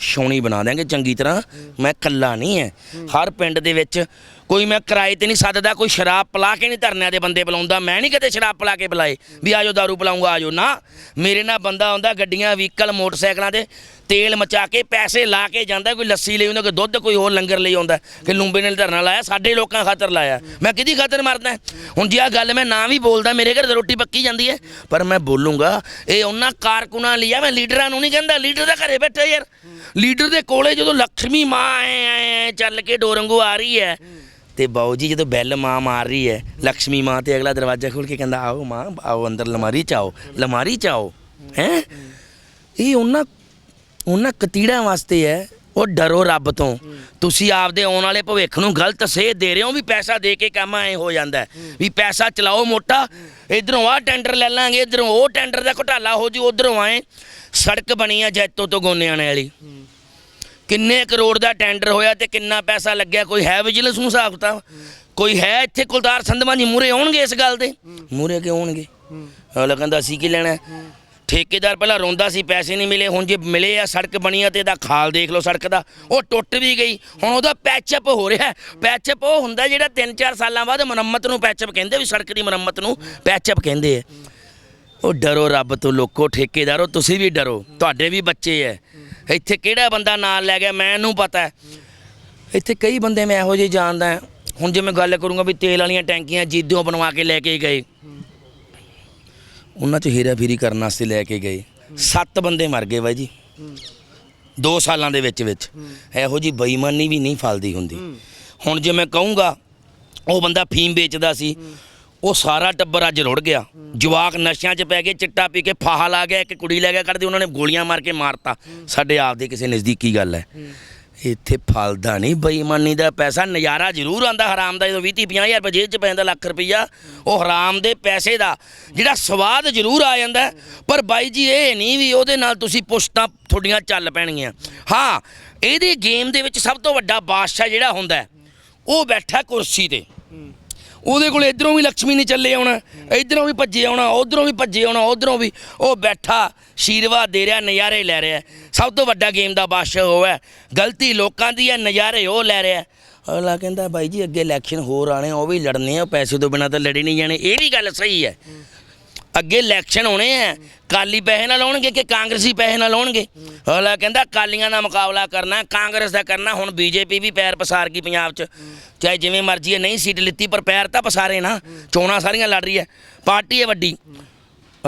ਛਾਉਣੀ ਬਣਾ ਦਾਂਗੇ ਚੰਗੀ ਤਰ੍ਹਾਂ, ਮੈਂ ਕੱਲਾ ਨਹੀਂ ਹੈ ਹਰ ਪਿੰਡ ਦੇ ਵਿੱਚ ਕੋਈ ਮੈਂ ਕਿਰਾਏ ਤੇ ਨਹੀਂ ਸੱਦਦਾ, ਕੋਈ ਸ਼ਰਾਬ ਪਿਲਾ ਕੇ ਨਹੀਂ ਧਰਨਿਆਂ ਦੇ ਬੰਦੇ ਬੁਲਾਉਂਦਾ, ਮੈਂ ਨਹੀਂ ਕਦੇ ਸ਼ਰਾਬ ਪਿਲਾ ਕੇ ਬੁਲਾਏ ਵੀ ਆਜੋ दारू ਪਿਲਾਉਂਗਾ ਆਜੋ ਨਾ, ਮੇਰੇ ਨਾਲ ਬੰਦਾ ਆਉਂਦਾ ਗੱਡੀਆਂ, ਵਹੀਕਲ, ਮੋਟਰਸਾਈਕਲਾਂ ਤੇ ਤੇਲ ਮਚਾ ਕੇ ਪੈਸੇ ਲਾ ਕੇ ਜਾਂਦਾ, ਕੋਈ ਲੱਸੀ ਲਈ ਉਹਨਾਂ ਕੋਈ ਦੁੱਧ, ਕੋਈ ਹੋਰ ਲੰਗਰ ਲਈ ਆਉਂਦਾ, ਕਿ ਲੂੰਬੇ ਨੇ ਧਰਨਾ ਲਾਇਆ, ਸਾਡੇ ਲੋਕਾਂ ਖਾਤਰ ਲਾਇਆ। ਮੈਂ ਕਿਹਦੀ ਖਾਤਰ ਮਰਦਾ? ਹੁਣ ਜੀ ਆ ਗੱਲ ਮੈਂ ਨਾ ਵੀ ਬੋਲਦਾ, ਮੇਰੇ ਘਰ ਰੋਟੀ ਪੱਕੀ ਜਾਂਦੀ ਹੈ, ਪਰ ਮੈਂ ਬੋਲੂੰਗਾ, ਇਹ ਉਹਨਾਂ ਕਾਰਕੁਨਾਂ ਲਈ ਆ, ਮੈਂ ਲੀਡਰਾਂ ਨੂੰ ਨਹੀਂ ਕਹਿੰਦਾ, ਲੀਡਰ ਦਾ ਘਰੇ ਬੈਠਾ ਯਾਰ। ਲੀਡਰ ਦੇ ਕੋਲੇ ਜਦੋਂ ਲక్ష్ਮੀ ਮਾਂ ਆਏ ਆਏ ਚੱਲ ਕੇ ਡੋਰੰਗੂ ਆ ਰਹੀ ਹੈ, ਤੇ ਬਾਉ ਜੀ ਜਦੋਂ ਬੈਲ ਮਾਂ ਮਾਰ ਰਹੀ ਹੈ ਲక్ష్ਮੀ ਮਾਂ ਤੇ ਅਗਲਾ ਦਰਵਾਜ਼ਾ ਖੋਲ ਕੇ ਕਹਿੰਦਾ, ਆਓ ਮਾਂ, ਆਓ ਅੰਦਰ ਲਮਾਰੀ ਚ ਆਓ, ਲਮਾਰੀ ਚ ਆਓ। ਹੈ? ਇਹ ਉਹਨਾਂ ਉਹਨਾਂ ਕਤੀੜਾਂ ਵਾਸਤੇ ਹੈ, ਉਹ ਡਰੋ ਰੱਬ ਤੋਂ। ਤੁਸੀਂ ਆਪਦੇ ਆਉਣ ਵਾਲੇ ਭਵਿੱਖ ਨੂੰ ਗਲਤ ਸੇਧ ਦੇ ਰਹੇ ਹੋ ਵੀ ਪੈਸਾ ਦੇ ਕੇ ਕੰਮ ਐ ਹੋ ਜਾਂਦਾ ਵੀ ਪੈਸਾ ਚਲਾਓ ਮੋਟਾ, ਇਧਰੋਂ ਆਹ ਟੈਂਡਰ ਲੈ ਲਾਂਗੇ, ਇਧਰੋਂ ਉਹ ਟੈਂਡਰ ਦਾ ਘੁਟਾਲਾ ਹੋ ਜੂ, ਉਧਰੋਂ ਆਏ ਸੜਕ ਬਣੀ ਆ ਜੈਤੋ ਤੋਂ ਗੋਨਿਆਣੇ ਵਾਲੀ ਕਿੰਨੇ ਕਰੋੜ ਦਾ ਟੈਂਡਰ ਹੋਇਆ ਤੇ ਕਿੰਨਾ ਪੈਸਾ ਲੱਗਿਆ, ਕੋਈ ਹੈ ਵਿਜੀਲੈਂਸ ਨੂੰ ਹਿਸਾਬ ਕਿਤਾਬ? ਕੋਈ ਹੈ ਇੱਥੇ ਕੁਲਤਾਰ ਸੰਧਵਾਂ ਜੀ ਮੂਰੇ ਆਉਣਗੇ ਇਸ ਗੱਲ ਦੇ? ਮੂਰੇ ਕਿਉਂ ਆਉਣਗੇ? ਅਗਲਾ ਕਹਿੰਦਾ, ਅਸੀਂ ਕੀ ਲੈਣਾ ਠੇਕੇਦਾਰ ਪਹਿਲਾਂ ਰੋਂਦਾ ਸੀ, ਪੈਸੇ ਨਹੀਂ ਮਿਲੇ, ਹੁਣ ਜੇ ਮਿਲੇ ਆ ਸੜਕ ਬਣੀ ਆ ਤੇ ਇਹਦਾ ਖਾਲ ਦੇਖ ਲਓ ਸੜਕ ਦਾ, ਉਹ ਟੁੱਟ ਵੀ ਗਈ। ਹੁਣ ਉਹਦਾ ਪੈਚਅਪ ਹੋ ਰਿਹਾ ਪੈਚਅਪ ਉਹ ਹੁੰਦਾ ਜਿਹੜਾ 3-4 ਸਾਲਾਂ ਬਾਅਦ ਮੁਰੰਮਤ ਨੂੰ ਪੈਚਅਪ ਕਹਿੰਦੇ ਵੀ ਸੜਕ ਦੀ ਮੁਰੰਮਤ ਨੂੰ ਪੈਚਅਪ ਕਹਿੰਦੇ ਆ। ਉਹ ਡਰੋ ਰੱਬ ਤੋਂ ਲੋਕੋ, ਠੇਕੇਦਾਰੋ, ਤੁਸੀਂ ਵੀ ਡਰੋ, ਤੁਹਾਡੇ ਵੀ ਬੱਚੇ ਐ। ਇੱਥੇ ਕਿਹੜਾ ਬੰਦਾ ਨਾਲ ਲੈ ਗਿਆ, ਮੈਨੂੰ ਪਤਾ ਇੱਥੇ ਕਈ ਬੰਦੇ ਮੈਂ ਇਹੋ ਜਿਹੇ ਜਾਣਦਾ ਹੁਣ ਜੇ ਮੈਂ ਗੱਲ ਕਰੂੰਗਾ ਵੀ ਤੇਲ ਵਾਲੀਆਂ ਟੈਂਕੀਆਂ ਜੀਦਿਓ ਬਣਵਾ ਕੇ ਲੈ ਕੇ ਗਏ। ਉਹਨਾਂ 'ਚ ਹੇਰਾ ਫੇਰੀ ਕਰਨ ਵਾਸਤੇ ਲੈ ਕੇ ਗਏ। ਸੱਤ ਬੰਦੇ ਮਰ ਗਏ ਬਾਈ ਜੀ। 2 ਸਾਲਾਂ ਦੇ ਵਿੱਚ ਵਿੱਚ। ਇਹੋ ਜੀ ਬੇਈਮਾਨੀ ਵੀ ਨਹੀਂ ਫਲਦੀ ਹੁੰਦੀ। ਹੁਣ ਜੇ ਮੈਂ ਕਹੂੰਗਾ, ਉਹ ਬੰਦਾ ਫੀਮ ਵੇਚਦਾ ਸੀ। ਉਹ ਸਾਰਾ ਟੱਬਰ ਅੱਜ ਰੁੜ ਗਿਆ। ਜਵਾਕ ਨਸ਼ਿਆਂ 'ਚ ਪੈ ਗਏ, ਚਿੱਟਾ ਪੀ ਕੇ ਫਾਹਾ ਲਾ ਗਿਆ, ਇੱਕ ਕੁੜੀ ਲੈ ਗਿਆ ਕੱਢਦੇ ਉਹਨਾਂ ਨੇ ਗੋਲੀਆਂ ਮਾਰ ਕੇ ਮਾਰਤਾ। ਸਾਡੇ ਆਪ ਦੇ ਕਿਸੇ ਨਜ਼ਦੀਕੀ ਗੱਲ ਹੈ। ਇੱਥੇ ਫਲਦਾ ਨਹੀਂ, ਬੇਈਮਾਨੀ ਦਾ ਪੈਸਾ, ਨਜ਼ਾਰਾ ਜ਼ਰੂਰ ਆਂਦਾ ਹਰਾਮ ਦਾ, ਜਦੋਂ 20 30 50000 ਰੁਪਏ ਜੇਬ 'ਚ ਪੈਂਦਾ ਲੱਖ ਰੁਪਈਆ, ਉਹ ਹਰਾਮ ਦੇ ਪੈਸੇ ਦਾ, ਜਿਹੜਾ ਸਵਾਦ ਜ਼ਰੂਰ ਆ ਜਾਂਦਾ ਪਰ ਬਾਈ ਜੀ, ਇਹ ਨਹੀਂ ਵੀ ਉਹਦੇ ਨਾਲ ਤੁਸੀਂ ਪੁਸ਼ਤਾਂ ਤੁਹਾਡੀਆਂ ਚੱਲ ਪੈਣਗੀਆਂ। ਹਾਂ, ਇਹਦੀ ਗੇਮ ਦੇ ਵਿੱਚ ਸਭ ਤੋਂ ਵੱਡਾ ਬਾਦਸ਼ਾਹ ਜਿਹੜਾ ਹੁੰਦਾ ਉਹ ਬੈਠਾ ਕੁਰਸੀ ਤੇ। ਉਹਦੇ ਕੋਲ ਇਧਰੋਂ ਵੀ ਲక్ష్ਮੀ ਨਹੀਂ ਚੱਲੇ ਆਉਣਾ ਇਧਰੋਂ ਵੀ ਭੱਜੇ ਆਉਣਾ, ਉਧਰੋਂ ਵੀ ਭੱਜੇ ਆਉਣਾ, ਉਧਰੋਂ ਵੀ, ਉਹ ਬੈਠਾ ਆਸ਼ੀਰਵਾਦ ਦੇ ਰਿਹਾ, ਨਜ਼ਾਰੇ ਲੈ ਰਿਹਾ। ਸਭ ਤੋਂ ਵੱਡਾ ਗੇਮ ਦਾ ਬਾਦਸ਼ਾਹ ਉਹ ਹੈ। ਗਲਤੀ ਲੋਕਾਂ ਦੀ ਹੈ, ਨਜ਼ਾਰੇ ਉਹ ਲੈ ਰਿਹਾ। ਅਗਲਾ ਕਹਿੰਦਾ, ਬਾਈ ਜੀ, ਅੱਗੇ ਇਲੈਕਸ਼ਨ ਹੋਰ ਆਣੇ ਉਹ ਵੀ ਲੜਨੇ ਆ, ਪੈਸੇ ਤੋਂ ਬਿਨਾਂ ਤਾਂ ਲੜੇ ਨਹੀਂ ਜਾਣੇ। ਇਹ ਵੀ ਗੱਲ ਸਹੀ ਹੈ। ਅੱਗੇ ਇਲੈਕਸ਼ਨ ਹੋਣੇ ਆ। ਕਾਲੀ ਪੈਸੇ ਨਾਲ ਲਾਉਣਗੇ ਕਿ ਕਾਂਗਰਸੀ ਪੈਸੇ ਨਾਲ ਲਾਉਣਗੇ? ਅਗਲਾ ਕਹਿੰਦਾ ਕਾਲੀਆਂ ਦਾ ਮੁਕਾਬਲਾ ਕਰਨਾ, ਕਾਂਗਰਸ ਦਾ ਕਰਨਾ, ਹੁਣ ਬੀਜੇਪੀ ਵੀ ਪੈਰ ਪਸਾਰ ਗਈ ਪੰਜਾਬ 'ਚ। ਚਾਹੇ ਜਿਵੇਂ ਮਰਜ਼ੀ ਹੈ ਨਹੀਂ ਸੀਟ ਲਿੱਤੀ, ਪਰ ਪੈਰ ਤਾਂ ਪਸਾਰੇ ਨਾ। ਚੋਣਾਂ ਸਾਰੀਆਂ ਲੜ ਰਹੀ ਹੈ। ਪਾਰਟੀ ਹੈ ਵੱਡੀ।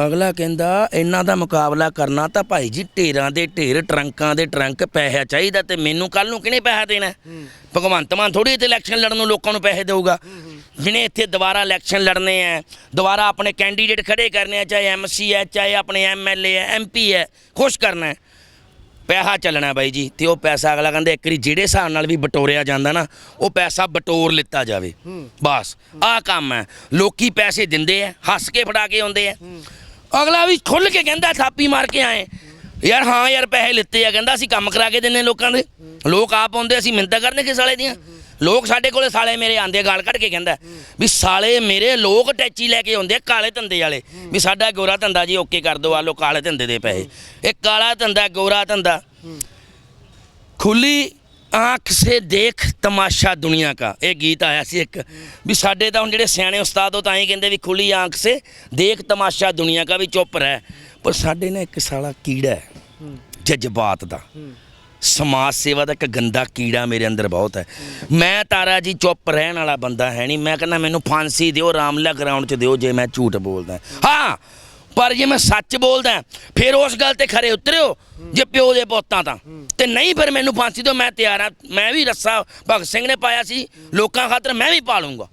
ਅਗਲਾ ਕਹਿੰਦਾ ਇਹਨਾਂ ਦਾ ਮੁਕਾਬਲਾ ਕਰਨਾ ਤਾਂ ਭਾਈ ਜੀ ਢੇਰਾਂ ਦੇ ਢੇਰ, ਟਰੰਕਾਂ ਦੇ ਟਰੰਕ ਪੈਸਾ ਚਾਹੀਦਾ ਤੇ ਮੈਨੂੰ ਕੱਲ ਨੂੰ ਕਿਹਨੇ ਪੈਸਾ ਦੇਣਾ? ਭਗਵੰਤ ਮਾਨ ਥੋੜੀ ਇੱਥੇ ਇਲੈਕਸ਼ਨ ਲੜਨ ਨੂੰ ਲੋਕਾਂ ਨੂੰ ਪੈਸੇ ਦੇਊਗਾ। ਜਿਹਨੇ ਇੱਥੇ ਦੁਬਾਰਾ ਇਲੈਕਸ਼ਨ ਲੜਨੇ ਹੈ ਦੁਬਾਰਾ ਆਪਣੇ ਕੈਂਡੀਡੇਟ ਖੜੇ ਕਰਨੇ ਆ, ਚਾਹੇ ਐਮਸੀ ਹੈ, ਚਾਹੇ ਆਪਣੇ ਐਮਐਲਏ ਹੈ ਐਮਪੀ ਹੈ, ਖੁਸ਼ ਕਰਨਾ ਹੈ। ਪੈਸਾ ਚੱਲਣਾ ਬਾਈ ਜੀ, ਤੇ ਉਹ ਪੈਸਾ ਅਗਲਾ ਕਹਿੰਦਾ ਇੱਕ ਵਾਰੀ ਜਿਹੜੇ ਹਿਸਾਬ ਨਾਲ ਵੀ ਬਟੋਰਿਆ ਜਾਂਦਾ ਨਾ, ਉਹ ਪੈਸਾ ਬਟੋਰ ਲਿੱਤਾ ਜਾਵੇ। ਬਸ, ਆਹ ਕੰਮ ਹੈ। ਲੋਕੀ ਪੈਸੇ ਦਿੰਦੇ ਆ, ਹੱਸ ਕੇ ਫੜਾ ਕੇ ਆਉਂਦੇ ਆ। ਅਗਲਾ ਵੀ ਖੁੱਲ ਕੇ ਕਹਿੰਦਾ, ਥਾਪੀ ਮਾਰ ਕੇ ਆਏ। ਯਾਰ ਹਾਂ ਯਾਰ, ਪੈਸੇ ਲਿੱਤੇ ਆ, ਕਹਿੰਦਾ ਅਸੀਂ ਕੰਮ ਕਰਾ ਕੇ ਦਿੰਨੇ ਲੋਕਾਂ ਦੇ। ਲੋਕ ਆਪ ਆਉਂਦੇ, ਅਸੀਂ ਮਿੰਤਾ ਕਰਨੇ ਕਿਸ ਵਾਲੇ ਦੀਆਂ? ਲੋਕ ਸਾਡੇ ਕੋਲੇ ਸਾਲੇ ਮੇਰੇ ਆਂਦੇ ਗਾਲ ਕੱਢ ਕੇ ਕਹਿੰਦਾ, ਵੀ ਸਾਲੇ ਮੇਰੇ ਲੋਕ ਟੈਚੀ ਲੈ ਕੇ ਆਉਂਦੇ ਕਾਲੇ ਧੰਦੇ ਵਾਲੇ। ਵੀ ਸਾਡਾ ਗੋਰਾ ਧੰਦਾ ਜੀ ਓਕੇ ਕਰ ਦਿਓ ਆ ਲੋ ਕਾਲੇ ਧੰਦੇ ਦੇ ਪੈਸੇ। ਇਹ ਕਾਲਾ ਧੰਦਾ, ਗੋਰਾ ਧੰਦਾ। ਖੁੱਲੀ ਆਂਖ ਸੇ ਦੇਖ ਤਮਾਸ਼ਾ ਦੁਨੀਆ ਕਾ। ਇਹ ਗੀਤ ਆਇਆ ਸੀ ਇੱਕ। ਵੀ ਸਾਡੇ ਤਾਂ ਹੁਣ ਜਿਹੜੇ ਸਿਆਣੇ ਉਸਤਾਦ ਉਹ ਤਾਂ ਹੀ ਕਹਿੰਦੇ ਵੀ ਖੁੱਲੀ ਆਂਖ ਸੇ ਦੇਖ ਤਮਾਸ਼ਾ ਦੁਨੀਆ ਕਾ ਵੀ ਚੁੱਪ ਰਹਿ। ਪਰ ਸਾਡੇ ਨਾਲ ਇੱਕ ਸਾਲਾ ਕੀੜਾ ਹੈ, ਜਜ਼ਬਾਤ ਦਾ। ਸਮਾਜ ਸੇਵਾ ਦਾ ਇੱਕ ਗੰਦਾ ਕੀੜਾ ਮੇਰੇ ਅੰਦਰ ਬਹੁਤ ਹੈ। ਮੈਂ ਤਾਰਾ ਜੀ ਚੁੱਪ ਰਹਿਣ ਵਾਲਾ ਬੰਦਾ ਹੈ ਨਹੀਂ। ਮੈਂ ਕਹਿੰਦਾ ਮੈਨੂੰ ਫਾਂਸੀ ਦਿਓ ਰਾਮਲਾ ਗਰਾਊਂਡ 'ਚ ਦਿਓ, ਜੇ ਮੈਂ ਝੂਠ ਬੋਲਦਾ। ਹਾਂ, ਪਰ ਜੇ ਮੈਂ ਸੱਚ ਬੋਲਦਾ, ਫਿਰ ਉਸ ਗੱਲ ਤੇ ਖਰੇ ਉਤਰਿਓ, ਜੇ ਪਿਓ ਦੇ ਪੁੱਤਾਂ ਤਾਂ। ਤੇ ਨਹੀਂ ਫਿਰ ਮੈਨੂੰ ਫਾਂਸੀ ਦਿਓ, ਮੈਂ ਤਿਆਰ ਆ ਮੈਂ ਵੀ ਰੱਸਾ ਭਗਤ ਸਿੰਘ ਨੇ ਪਾਇਆ ਸੀ। ਲੋਕਾਂ ਖਾਤਰ ਮੈਂ ਵੀ ਪਾ ਲੂੰਗਾ।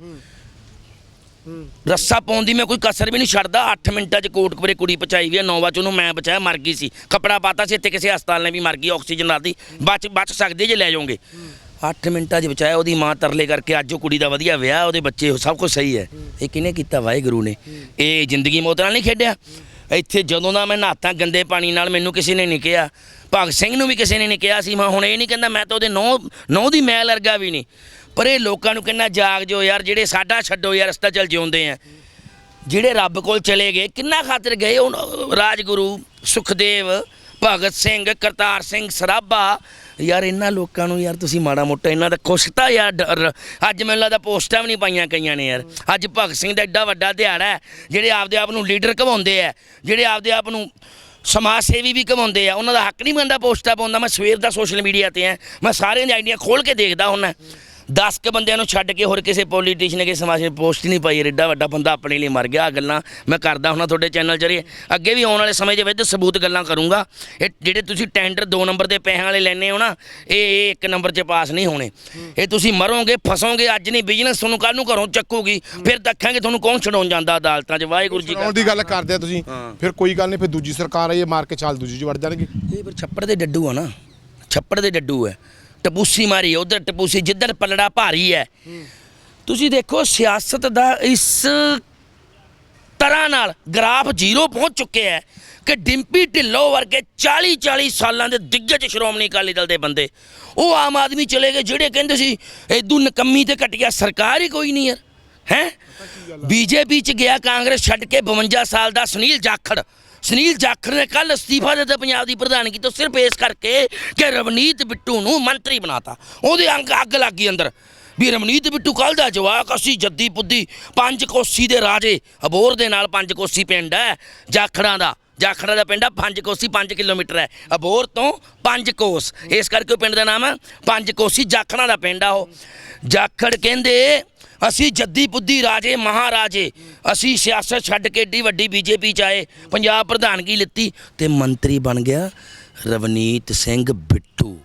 ਰੱਸਾ ਪਾਉਣ ਦੀ ਮੈਂ ਕੋਈ ਕਸਰ ਵੀ ਨਹੀਂ ਛੱਡਦਾ। 8 ਮਿੰਟਾਂ 'ਚ ਕੋਟਕਪੁਰੇ ਕੁੜੀ ਪਚਾਈ ਵੀ ਆ, ਨੌਵਾਂ 'ਚ ਉਹਨੂੰ ਮੈਂ ਬਚਾਇਆ, ਮਰ ਗਈ ਸੀ। ਕੱਪੜਾ ਪਾਤਾ ਸੀ, ਇੱਥੇ ਕਿਸੇ ਹਸਪਤਾਲ ਨੇ ਵੀ ਮਰ ਗਈ, ਆਕਸੀਜਨ ਲਾਤੀ ਬਚ ਬਚ ਸਕਦੀ ਜੇ ਲੈ ਜਾਓਗੇ। 8 ਮਿੰਟਾਂ 'ਚ ਬਚਾਇਆ, ਉਹਦੀ ਮਾਂ ਤਰਲੇ ਕਰਕੇ ਅੱਜ ਉਹ ਕੁੜੀ ਦਾ ਵਧੀਆ ਵਿਆਹ, ਉਹਦੇ ਬੱਚੇ ਸਭ ਕੁਝ ਸਹੀ ਹੈ। ਇਹ ਕਿਹਨੇ ਕੀਤਾ? ਵਾਹਿਗੁਰੂ ਨੇ। ਇਹ ਜ਼ਿੰਦਗੀ ਮੌਤ ਨਾਲ ਨਹੀਂ ਖੇਡਿਆ। ਇੱਥੇ ਜਦੋਂ ਦਾ ਮੈਂ ਨਹਾਤਾ ਗੰਦੇ ਪਾਣੀ ਨਾਲ, ਮੈਨੂੰ ਕਿਸੇ ਨੇ ਨਹੀਂ ਕਿਹਾ। ਭਗਤ ਸਿੰਘ ਨੂੰ ਵੀ ਕਿਸੇ ਨੇ ਨਹੀਂ ਕਿਹਾ ਸੀ। ਮੈਂ ਹੁਣ ਇਹ ਨਹੀਂ ਕਹਿੰਦਾ, ਮੈਂ ਤਾਂ ਉਹਦੇ ਨੌ ਨੌ ਦੀ ਮੈਲ ਵਰਗਾ ਵੀ ਨਹੀਂ। ਪਰ ਇਹ ਲੋਕਾਂ ਨੂੰ ਕਿੰਨਾ ਜਾਗ ਜੋ ਯਾਰ, ਜਿਹੜੇ ਸਾਡਾ ਛੱਡੋ ਯਾਰ ਰਸਤਾ ਚੱਲ ਜਿਉਂਦੇ ਆ ਜਿਹੜੇ ਰੱਬ ਕੋਲ ਚਲੇ ਗਏ, ਕਿੰਨਾ ਖਾਤਰ ਗਏ? ਉਹ ਰਾਜਗੁਰੂ, ਸੁਖਦੇਵ, ਭਗਤ ਸਿੰਘ, ਕਰਤਾਰ ਸਿੰਘ, ਸਰਾਭਾ, ਯਾਰ ਇਹਨਾਂ ਲੋਕਾਂ ਨੂੰ ਯਾਰ ਤੁਸੀਂ ਮਾੜਾ ਮੋਟਾ ਇਹਨਾਂ ਦਾ ਕੁਛ ਤਾਂ ਯਾਰ ਡਰ- ਅੱਜ ਮੈਨੂੰ ਲੱਗਦਾ ਪੋਸਟਾਂ ਵੀ ਨਹੀਂ ਪਾਈਆਂ ਕਈਆਂ ਨੇ ਯਾਰ। ਅੱਜ ਭਗਤ ਸਿੰਘ ਦਾ ਐਡਾ ਵੱਡਾ ਦਿਹਾੜਾ ਹੈ, ਜਿਹੜੇ ਆਪਦੇ ਆਪ ਨੂੰ ਲੀਡਰ ਕਹਾਉਂਦੇ ਆ, ਜਿਹੜੇ ਆਪਦੇ ਆਪ ਨੂੰ ਸਮਾਜ ਸੇਵੀ ਵੀ ਕਹਾਉਂਦੇ ਆ। ਉਹਨਾਂ ਦਾ ਹੱਕ ਨਹੀਂ ਬਣਦਾ ਪੋਸਟਾਂ ਪਾਉਂਦਾ ਮੈਂ ਸਵੇਰ ਦਾ ਸੋਸ਼ਲ ਮੀਡੀਆ ਤੇ ਆ। ਮੈਂ ਸਾਰਿਆਂ ਦੀਆਂ ਆਈਡੀਆਂ ਖੋਲ ਕੇ ਦੇਖਦਾ ਹੁੰਦਾ 10 ਕੇ ਬੰਦਿਆਂ ਨੂੰ ਛੱਡ ਕੇ ਹੋਰ ਕਿਸੇ ਪੋਲੀਟੀਸ਼ੀਅਨ ਕਿਸੇ ਸਮਾਜ ਨੇ ਪੋਸਟ ਨਹੀਂ ਪਾਈ ਐਡਾ ਵੱਡਾ ਬੰਦਾ ਆਪਣੇ ਲਈ ਮਰ ਗਿਆ। ਆਹ ਗੱਲਾਂ ਮੈਂ ਕਰਦਾ ਹੁਣਾ ਤੁਹਾਡੇ ਚੈਨਲ ਜਰੀਏ ਅੱਗੇ ਵੀ ਆਉਣ ਵਾਲੇ ਸਮੇਂ ਦੇ ਵਿੱਚ ਸਬੂਤ ਗੱਲਾਂ ਕਰੂੰਗਾ। ਇਹ ਜਿਹੜੇ ਤੁਸੀਂ ਟੈਂਡਰ 2 ਨੰਬਰ ਦੇ ਪੈਸਿਆਂ ਵਾਲੇ ਲੈਣੇ ਹੋ ਨਾ ਇਹ ਇਹ ਇੱਕ ਨੰਬਰ 'ਚ ਪਾਸ ਨਹੀਂ ਹੋਣੇ। ਇਹ ਤੁਸੀਂ ਮਰੋਗੇ ਫਸੋਗੇ ਅੱਜ ਨਹੀਂ ਬਿਜ਼ਨਸ ਤੁਹਾਨੂੰ ਕੱਲ ਨੂੰ ਘਰੋਂ ਚੱਕੂਗੀ ਫਿਰ ਦੇਖਾਂਗੇ ਤੁਹਾਨੂੰ ਕੌਣ ਛਡਾਉਣ ਜਾਂਦਾ ਅਦਾਲਤਾਂ 'ਚ? ਵਾਹਿਗੁਰੂ ਜੀ ਕਾ ਦੀ ਗੱਲ ਕਰਦੇ ਆ ਤੁਸੀਂ। ਫਿਰ ਕੋਈ ਗੱਲ ਨਹੀਂ ਫਿਰ ਦੂਜੀ ਸਰਕਾਰ ਆਈ ਮਾਰ ਕੇ ਛਾਲ ਦੂਜੀ ਚ ਵੜ ਜਾਣਗੇ। ਇਹ ਫਿਰ ਛੱਪੜ ਦੇ ਡੱਡੂ ਆ ਨਾ ਛੱਪੜ ਦੇ ਡੱਡੂ ਹੈ ਟਪੂਸੀ ਮਾਰੀ ਉਧਰ ਟਪੂਸੀ ਜਿੱਧਰ ਪਲੜਾ ਭਾਰੀ ਹੈ। ਤੁਸੀਂ ਦੇਖੋ ਸਿਆਸਤ ਦਾ ਇਸ ਤਰ੍ਹਾਂ ਨਾਲ ਗ੍ਰਾਫ ਜ਼ੀਰੋ ਪਹੁੰਚ ਚੁੱਕਿਆ ਹੈ ਕਿ ਡਿੰਪੀ ਢਿੱਲੋਂ ਵਰਗੇ 40 40 ਸਾਲਾਂ ਦੇ ਦਿੱਗਜ ਸ਼੍ਰੋਮਣੀ ਅਕਾਲੀ ਦਲ ਦੇ ਬੰਦੇ ਉਹ ਆਮ ਆਦਮੀ ਚਲੇ ਗਏ ਜਿਹੜੇ ਕਹਿੰਦੇ ਸੀ ਇਦੂ ਨਕੰਮੀ ਤੇ ਘਟਿਆ ਸਰਕਾਰ ਹੀ ਕੋਈ ਨਹੀਂ ਯਾਰ ਹੈ? ਬੀਜੇਪੀ ਚ ਗਿਆ ਕਾਂਗਰਸ ਛੱਡ ਕੇ 52 ਸਾਲ ਦਾ ਸੁਨੀਲ ਜਾਖੜ। ਸੁਨੀਲ ਜਾਖੜ ਨੇ ਕੱਲ ਅਸਤੀਫਾ ਦਿੱਤਾ ਪੰਜਾਬ ਦੀ ਪ੍ਰਧਾਨਗੀ ਤੋਂ, ਸਿਰਫ ਇਸ ਕਰਕੇ ਕਿ ਰਵਨੀਤ ਬਿੱਟੂ ਨੂੰ ਮੰਤਰੀ ਬਣਾਤਾ। ਉਹਦੇ ਅੰਗ ਅੱਗ ਲੱਗ ਗਈ ਅੰਦਰ। ਵੀ ਰਮਨੀਤ ਬਿੱਟੂ ਕੱਲ ਦਾ ਜਵਾਕ, ਅਸੀਂ ਜੱਦੀ ਪੁੱਦੀ, ਪੰਜ ਕੋਸੀ ਦੇ ਰਾਜੇ ਅਬੋਰ ਦੇ ਨਾਲ ਪੰਜ ਕੋਸੀ ਪਿੰਡ ਹੈ, ਜਾਖੜਾਂ ਦਾ। ਜਾਖੜਾ ਦਾ ਪਿੰਡ ਆ, ਪੰਜ ਕੋਸੀ 5 ਕਿਲੋਮੀਟਰ ਹੈ। ਅਬੋਰ ਤੋਂ ਪੰਜ ਕੋਸ। ਇਸ ਕਰਕੇ ਉਹ ਪਿੰਡ ਦਾ ਨਾਮ ਹੈ ਪੰਜ ਕੋਸੀ ਜਾਖੜਾ ਦਾ ਪਿੰਡ ਆ ਉਹ। ਜਾਖੜ ਕਹਿੰਦੇ ਅਸੀਂ ਜੱਦੀ ਪੁੱਦੀ ਰਾਜੇ ਮਹਾਰਾਜੇ ਅਸੀਂ ਸਿਆਸਤ ਛੱਡ ਕੇ ਏਡੀ ਵੱਡੀ ਬੀਜੇਪੀ ਚ ਆਏ ਪੰਜਾਬ ਪ੍ਰਧਾਨਗੀ ਲਿੱਤੀ ਤੇ ਮੰਤਰੀ ਬਣ ਗਿਆ ਰਵਨੀਤ ਸਿੰਘ ਬਿੱਟੂ।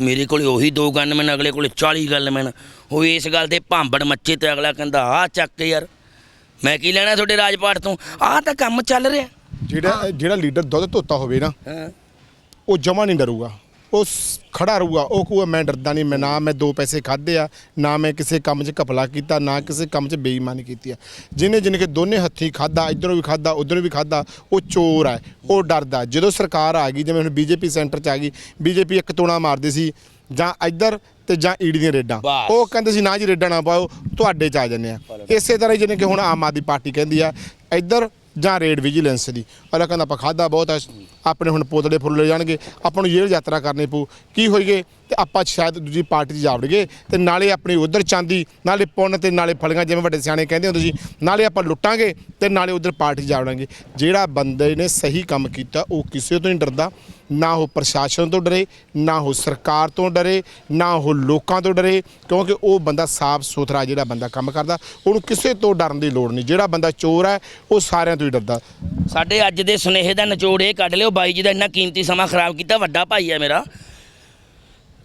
ਮੇਰੇ ਕੋਲੇ ਉਹੀ ਦੋ ਗਨਮੈਨ ਅਗਲੇ ਕੋਲੇ 40 ਗਨਮੈਨ ਉਹ ਇਸ ਗੱਲ ਦੇ ਭਾਂਬੜ ਮੱਚੇ ਤੇ ਅਗਲਾ ਕਹਿੰਦਾ ਆ ਚੱਕ ਯਾਰ ਮੈਂ ਕੀ ਲੈਣਾ ਤੁਹਾਡੇ ਰਾਜਪਾਟ ਤੋਂ? ਆਹ ਤਾਂ ਕੰਮ ਚੱਲ ਰਿਹਾ। ਜਿਹੜਾ ਜਿਹੜਾ ਲੀਡਰ ਦੁੱਧ ਧੋਤਾ ਹੋਵੇ ਨਾ ਉਹ ਜਮਾ ਨਹੀਂ ਡਰੂਗਾ। ਉਹ ਖੜਾ ਰਹੂਗਾ ਉਹ ਕਹੂਗਾ ਮੈਂ ਡਰਦਾ ਨਹੀਂ ਮੈਂ ਨਾ ਮੈਂ ਦੋ ਪੈਸੇ ਖਾਦੇ ਆ ਨਾ ਮੈਂ ਕਿਸੇ ਕੰਮ 'ਚ ਘਪਲਾ ਕੀਤਾ ਨਾ ਕਿਸੇ ਕੰਮ 'ਚ ਬੇਈਮਾਨੀ ਕੀਤੀ ਆ। ਜਿਹਨੇ ਜਿਹਨੇ ਕਿ ਦੋਨੇ ਹੱਥੀ ਖਾਦਾ ਇਧਰੋਂ ਵੀ ਖਾਦਾ ਉਧਰੋਂ ਵੀ ਖਾਦਾ ਉਹ ਚੋਰ ਹੈ ਉਹ ਡਰਦਾ। ਜਦੋਂ ਸਰਕਾਰ ਆ ਗਈ ਜਿਵੇਂ ਹੁਣ ਬੀਜੇਪੀ ਸੈਂਟਰ 'ਚ ਆ ਗਈ ਬੀਜੇਪੀ ਇੱਕ ਤੋਣਾ ਮਾਰਦੀ ਸੀ ਜਾਂ ਇੱਧਰ ਤੇ ਜਾਂ ਈਡੀ ਦੀਆਂ ਰੇਡਾਂ। ਉਹ ਕਹਿੰਦੇ ਸੀ ਨਾ ਜੀ ਰੇਡਾਂ ਨਾ ਪਾਓ ਤੁਹਾਡੇ 'ਚ ਆ ਜੰਨੇ ਆ। ਇਸੇ ਤਰ੍ਹਾਂ ਹੀ ਜਿਹਨੇ ਕਿ ਹੁਣ ਆਮ ਆਦਮੀ ਪਾਰਟੀ ਕਹਿੰਦੀ ਆ ਇੱਧਰ ਜਾਂ ਰੇਡ ਵਿਜੀਲੈਂਸ ਦੀ। ਅਗਲਾ ਕਹਿੰਦਾ ਆਪਾਂ ਖਾਦਾ ਬਹੁਤ ਆ ਆਪਣੇ ਹੁਣ ਪੋਤੜੇ ਫੁੱਲ ਜਾਣਗੇ, ਆਪਾਂ ਨੂੰ ਜੇਲ੍ਹ ਯਾਤਰਾ ਕਰਨੀ ਪਊ। ਕੀ ਹੋਈਏ? ਤੇ ਆਪਾਂ ਸ਼ਾਇਦ ਦੂਜੀ ਪਾਰਟੀ 'ਚ ਜਾਵੜਗੇ ਤੇ ਨਾਲੇ ਆਪਣੀ ਉਧਰ ਚਾਂਦੀ, ਨਾਲੇ ਪੁੰਨ ਤੇ ਨਾਲੇ ਫਲੀਆਂ, ਜਿਵੇਂ ਵੱਡੇ ਸਿਆਣੇ ਕਹਿੰਦੇ ਹੁੰਦੇ ਸੀ, ਨਾਲੇ ਆਪਾਂ ਲੁੱਟਾਂਗੇ ਤੇ ਨਾਲੇ ਉਧਰ ਪਾਰਟੀ 'ਚ ਜਾਵੜਾਂਗੇ ਜਿਹੜਾ ਬੰਦੇ ਨੇ ਸਹੀ ਕੰਮ ਕੀਤਾ, ਉਹ ਕਿਸੇ ਤੋਂ ਨਹੀਂ ਡਰਦਾ। ਨਾ ਉਹ ਪ੍ਰਸ਼ਾਸਨ ਤੋਂ ਡਰੇ, ਨਾ ਉਹ ਸਰਕਾਰ ਤੋਂ ਡਰੇ, ਨਾ ਉਹ ਲੋਕਾਂ ਤੋਂ ਡਰੇ, ਕਿਉਂਕਿ ਉਹ ਬੰਦਾ ਸਾਫ਼ ਸੁਥਰਾ ਜਿਹੜਾ ਬੰਦਾ ਕੰਮ ਕਰਦਾ, ਉਹਨੂੰ ਕਿਸੇ ਤੋਂ ਡਰਨ ਦੀ ਲੋੜ ਨਹੀਂ। ਜਿਹੜਾ ਬੰਦਾ ਚੋਰ ਹੈ, ਉਹ ਸਾਰਿਆਂ ਤੋਂ ਹੀ ਡਰਦਾ। ਸਾਡੇ ਅੱਜ ਦੇ ਸੁਨੇਹੇ ਦਾ ਨਿਚੋੜ ਇਹ ਕੱਢ ਲਿਓ ਬਾਈ ਜੀ ਦਾ ਇੰਨਾ ਕੀਮਤੀ ਸਮਾਂ ਖਰਾਬ ਕੀਤਾ ਵੱਡਾ ਭਾਈ ਹੈ ਮੇਰਾ।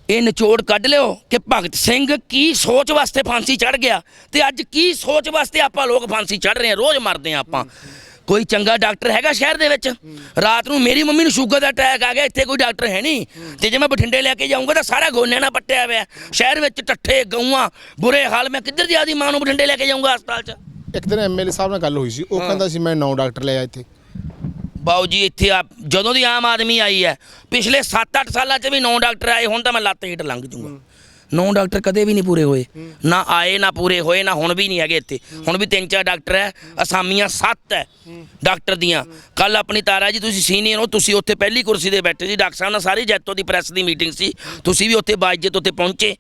ਇਹ ਨਿਚੋੜ ਕੱਢ ਲਿਓ ਕਿ ਭਗਤ ਸਿੰਘ ਕੀ ਸੋਚ ਵਾਸਤੇ ਫਾਂਸੀ ਚੜ ਗਿਆ ਤੇ ਅੱਜ ਕੀ ਸੋਚ ਵਾਸਤੇ ਆਪਾਂ ਲੋਕ ਫਾਂਸੀ ਚੜ ਰਹੇ ਹਾਂ ਰੋਜ਼ ਮਰਦੇ ਹਾਂ ਆਪਾਂ। ਕੋਈ ਚੰਗਾ ਡਾਕਟਰ ਹੈਗਾ ਸ਼ਹਿਰ ਦੇ ਵਿੱਚ? ਰਾਤ ਨੂੰ ਮੇਰੀ ਮੰਮੀ ਨੂੰ ਸ਼ੂਗਰ ਦਾ ਅਟੈਕ ਆ ਗਿਆ ਇੱਥੇ ਕੋਈ ਡਾਕਟਰ ਹੈ ਨਹੀਂ। ਤੇ ਜੇ ਮੈਂ ਬਠਿੰਡੇ ਲੈ ਕੇ ਜਾਊਂਗਾ ਤਾਂ ਸਾਰਾ ਗੋਨਿਆਂ ਨਾਲ ਪੱਟਿਆ ਹੋਇਆ। ਸ਼ਹਿਰ ਵਿੱਚ ਟੱਠੇ ਗਊਆਂ ਬੁਰੇ ਹਾਲ ਮੈਂ ਕਿੱਧਰ ਦੀ ਆਦੀ ਮਾਂ ਨੂੰ ਬਠਿੰਡੇ ਲੈ ਕੇ ਜਾਊਂਗਾ ਹਸਪਤਾਲ 'ਚ? ਇੱਕ ਦਿਨ ਐਮਐਲਏ ਸਾਹਿਬ ਨਾਲ ਗੱਲ ਹੋਈ ਸੀ ਉਹ ਕਹਿੰਦਾ ਸੀ ਮੈਂ ਨੌ ਡਾਕਟਰ ਲਿਆ ਇੱਥੇ। ਬਾਊ ਜੀ, ਇੱਥੇ ਆ ਜਦੋਂ ਦੀ ਆਮ ਆਦਮੀ ਆਈ ਹੈ, ਪਿਛਲੇ 7-8 ਸਾਲਾਂ 'ਚ ਵੀ 9 ਡਾਕਟਰ ਆਏ, ਹੁਣ ਤਾਂ ਮੈਂ ਲੱਤ ਹੀਟ ਲੰਘ ਜੂਗਾ। 9 ਡਾਕਟਰ ਕਦੇ ਵੀ ਨਹੀਂ ਪੂਰੇ ਹੋਏ। ਨਾ ਆਏ, ਨਾ ਪੂਰੇ ਹੋਏ, ਨਾ ਹੁਣ ਵੀ ਨਹੀਂ ਹੈਗੇ ਇੱਥੇ। ਹੁਣ ਵੀ ਤਿੰਨ ਚਾਰ ਡਾਕਟਰ ਹੈ, ਅਸਾਮੀਆਂ 7 ਹੈ ਡਾਕਟਰ ਦੀਆਂ। ਕੱਲ ਆਪਣੀ ਤਾਰਾ ਜੀ, ਤੁਸੀਂ ਸੀਨੀਅਰ ਹੋ, ਤੁਸੀਂ ਉੱਥੇ ਪਹਿਲੀ ਕੁਰਸੀ ਤੇ ਬੈਠੇ ਸੀ, ਡਾਕਟਰ ਸਾਹਿਬ ਨਾਲ ਸਾਰੀ ਜੈਤੋ ਦੀ ਪ੍ਰੈਸ ਦੀ ਮੀਟਿੰਗ ਸੀ। ਤੁਸੀਂ ਵੀ ਉੱਥੇ ਬਾਇਜਤ ਉੱਥੇ ਪਹੁੰਚੇ।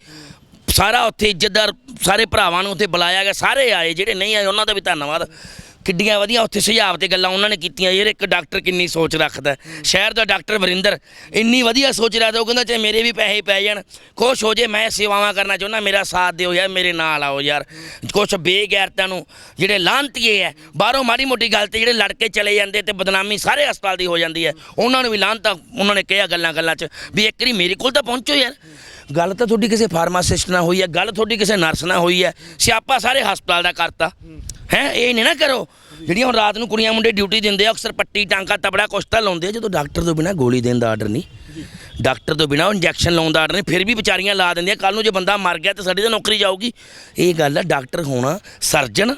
ਸਾਰਾ ਉੱਥੇ ਇੱਜ਼ਤਦਾਰ, ਸਾਰੇ ਭਰਾਵਾਂ ਨੂੰ ਉੱਥੇ ਬੁਲਾਇਆ ਗਿਆ, ਸਾਰੇ ਆਏ, ਜਿਹੜੇ ਨਹੀਂ ਆਏ, ਉਹਨਾਂ ਦਾ ਵੀ ਧੰਨਵਾਦ। ਕਿੱਡੀਆਂ ਵਧੀਆ ਉੱਥੇ ਸੁਝਾਅ ਤੇ ਗੱਲਾਂ ਉਹਨਾਂ ਨੇ ਕੀਤੀਆਂ। ਯਾਰ ਇੱਕ ਡਾਕਟਰ ਕਿੰਨੀ ਸੋਚ ਰੱਖਦਾ। ਸ਼ਹਿਰ ਦਾ ਡਾਕਟਰ ਵਰਿੰਦਰ ਇੰਨੀ ਵਧੀਆ ਸੋਚ ਰੱਖਦਾ ਉਹ ਕਹਿੰਦਾ ਚਾਹੇ ਮੇਰੇ ਵੀ ਪੈਸੇ ਪੈ ਜਾਣ ਖੁਸ਼ ਹੋ ਜੇ ਮੈਂ ਸੇਵਾਵਾਂ ਕਰਨਾ ਚਾਹੁੰਦਾ ਮੇਰਾ ਸਾਥ ਦਿਓ ਯਾਰ ਮੇਰੇ ਨਾਲ ਆਓ ਯਾਰ। ਕੁਛ ਬੇਗੈਰਤਾਂ ਨੂੰ ਜਿਹੜੇ ਲਾਂਤੀਏ ਐ ਬਾਹਰੋਂ ਮਾੜੀ ਮੋਟੀ ਗੱਲ ਤੇ ਜਿਹੜੇ ਲੜ ਕੇ ਚਲੇ ਜਾਂਦੇ ਤੇ ਬਦਨਾਮੀ ਸਾਰੇ ਹਸਪਤਾਲ ਦੀ ਹੋ ਜਾਂਦੀ ਹੈ ਉਹਨਾਂ ਨੂੰ ਵੀ ਲਾਂਤਾ ਉਹਨਾਂ ਨੇ ਕਿਹਾ ਗੱਲਾਂ ਗੱਲਾਂ 'ਚ ਵੀ ਇੱਕ ਵਾਰੀ ਮੇਰੇ ਕੋਲ ਤਾਂ ਪਹੁੰਚੋ ਯਾਰ। ਗੱਲ ਤਾਂ ਤੁਹਾਡੀ ਕਿਸੇ ਫਾਰਮਾਸਿਸਟ ਨਾਲ ਹੋਈ ਹੈ ਗੱਲ ਤੁਹਾਡੀ ਕਿਸੇ ਨਰਸ ਨਾਲ ਹੋਈ ਹੈ ਸਿਆਪਾ ਸਾਰੇ ਹਸਪਤਾਲ ਦਾ ਕਰਤਾ। ਹੈ, ਇਹ ਨਹੀਂ ਨਾ ਕਰੋ। ਜਿਹੜੀਆਂ ਹੁਣ ਰਾਤ ਨੂੰ ਕੁੜੀਆਂ ਮੁੰਡੇ ਡਿਊਟੀ ਦਿੰਦੇ ਆ, ਅਕਸਰ ਪੱਟੀ, ਟਾਂਕਾ, ਤਬੜਾ ਕੁਛ ਤਾਂ ਲਾਉਂਦੇ ਆ, ਜਦੋਂ ਡਾਕਟਰ ਤੋਂ ਬਿਨਾ ਗੋਲੀ ਦੇਣ ਦਾ ਆਰਡਰ ਨਹੀਂ ਡਾਕਟਰ ਤੋਂ ਬਿਨਾ ਇੰਜੈਕਸ਼ਨ ਲਾਉਣ ਦਾ ਆਰਡਰ ਨਹੀਂ ਫਿਰ ਵੀ ਵਿਚਾਰੀਆਂ ਲਾ ਦਿੰਦੀਆਂ ਕੱਲ ਨੂੰ ਜੇ ਬੰਦਾ ਮਰ ਗਿਆ ਤਾਂ ਸਾਡੀ ਤਾਂ ਨੌਕਰੀ ਜਾਊਗੀ। ਇਹ ਗੱਲ ਆ ਡਾਕਟਰ ਹੋਣਾ ਸਰਜਨ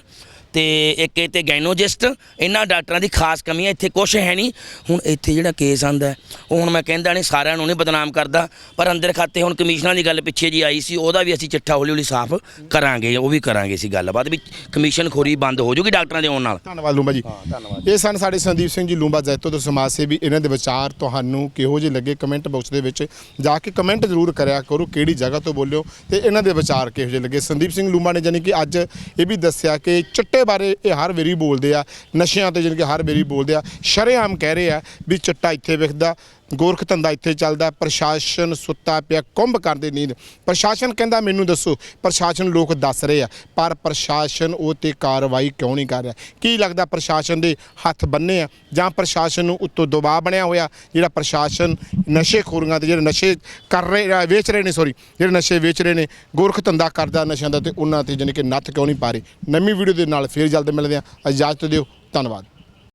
ਤੇ ਇੱਕ ਇਹ ਤੇ ਗਾਇਨੋਜਿਸਟ ਇਹਨਾਂ ਡਾਕਟਰਾਂ ਦੀ ਖਾਸ ਕਮੀ ਹੈ ਇੱਥੇ ਕੁਝ ਹੈ ਨਹੀਂ। ਹੁਣ ਇੱਥੇ ਜਿਹੜਾ ਕੇਸ ਆਂਦਾ ਹੈ, ਉਹ ਹੁਣ ਮੈਂ ਕਹਿੰਦਾ ਨਹੀਂ ਸਾਰਿਆਂ ਨੂੰ ਨਹੀਂ ਬਦਨਾਮ ਕਰਦਾ ਪਰ ਅੰਦਰ ਖਾਤੇ ਹੁਣ ਕਮਿਸ਼ਨਾਂ ਦੀ ਗੱਲ ਪਿੱਛੇ ਜੀ ਆਈ ਸੀ ਉਹਦਾ ਵੀ ਅਸੀਂ ਚਿੱਠਾ ਹੌਲੀ ਹੌਲੀ ਸਾਫ਼ ਕਰਾਂਗੇ ਉਹ ਵੀ ਕਰਾਂਗੇ ਅਸੀਂ ਗੱਲਬਾਤ ਵੀ ਕਮਿਸ਼ਨ ਖੋਰੀ ਬੰਦ ਹੋ ਜੂਗੀ ਡਾਕਟਰਾਂ ਦੇ ਆਉਣ ਨਾਲ। ਧੰਨਵਾਦ ਲੂੰਬਾ ਜੀ। ਇਹ ਸਨ ਸਾਡੇ ਸੰਦੀਪ ਸਿੰਘ ਜੀ ਲੂੰਬਾ ਜੈਤੋ ਤੋਂ ਸਮਾਜ ਸੇਵੀ ਇਹਨਾਂ ਦੇ ਵਿਚਾਰ ਤੁਹਾਨੂੰ ਕਿਹੋ ਜਿਹੇ ਲੱਗੇ ਕਮੈਂਟ ਬਾਕਸ ਦੇ ਵਿੱਚ ਜਾ ਕੇ ਕਮੈਂਟ ਜ਼ਰੂਰ ਕਰਿਆ ਕਰੋ ਕਿਹੜੀ ਜਗ੍ਹਾ ਤੋਂ ਬੋਲਿਓ ਤੇ ਇਹਨਾਂ ਦੇ ਵਿਚਾਰ ਕਿਹੋ ਜਿਹੇ ਲੱਗੇ। ਸੰਦੀਪ ਸਿੰਘ ਲੂੰਬਾ ਨੇ ਜਾਨੀ ਕਿ ਅੱਜ ਇਹ ਵੀ ਦੱਸਿਆ ਕਿ ਚਿੱਟੇ ਬਾਰੇ ਇਹ ਹਰ ਵੇਰੀ ਬੋਲਦੇ ਆ, ਨਸ਼ਿਆਂ ਤੇ ਜਾਨੀ ਕਿ ਹਰ ਵੇਰੀ ਬੋਲਦੇ ਆ, ਸ਼ਰੇਆਮ ਕਹਿ ਰਹੇ ਆ ਵੀ ਚਿੱਟਾ ਇੱਥੇ ਵਿਖਦਾ ਗੋਰਖ ਧੰਦਾ ਇੱਥੇ ਚੱਲਦਾ ਪ੍ਰਸ਼ਾਸਨ ਸੁੱਤਾ ਪਿਆ, ਕੁੰਭ ਕਰਦੇ ਨੀਂਦ। ਪ੍ਰਸ਼ਾਸਨ ਕਹਿੰਦਾ, ਮੈਨੂੰ ਦੱਸੋ, ਪ੍ਰਸ਼ਾਸਨ ਲੋਕ ਦੱਸ ਰਹੇ ਆ, ਪਰ ਪ੍ਰਸ਼ਾਸਨ ਉਹ ਤੇ ਕਾਰਵਾਈ ਕਿਉਂ ਨਹੀਂ ਕਰ ਰਿਹਾ? ਕੀ ਲੱਗਦਾ ਪ੍ਰਸ਼ਾਸਨ ਦੇ ਹੱਥ ਬੰਨੇ ਆ, ਜਾਂ ਪ੍ਰਸ਼ਾਸਨ ਨੂੰ ਉੱਤੋਂ ਦਬਾਅ ਬਣਿਆ ਹੋਇਆ, ਜਿਹੜਾ ਪ੍ਰਸ਼ਾਸਨ ਨਸ਼ੇ ਖੋਰੀਆਂ ਤੇ ਜਿਹੜੇ ਨਸ਼ੇ ਕਰ ਰਹੇ ਵੇਚ ਰਹੇ ਨੇ ਸੌਰੀ ਜਿਹੜੇ ਨਸ਼ੇ ਵੇਚ ਰਹੇ ਨੇ ਗੋਰਖ ਧੰਦਾ ਕਰਦਾ ਨਸ਼ਿਆਂ ਦਾ ਤੇ ਉਹਨਾਂ ਤੇ ਜਾਣੀ ਕਿ ਨੱਥ ਕਿਉਂ ਨਹੀਂ ਪਾ ਰਹੇ? ਨਵੀਂ ਵੀਡੀਓ ਦੇ ਨਾਲ ਫੇਰ ਜਲਦ ਮਿਲਦੇ ਆ ਇਜਾਜ਼ਤ ਦਿਓ, ਧੰਨਵਾਦ।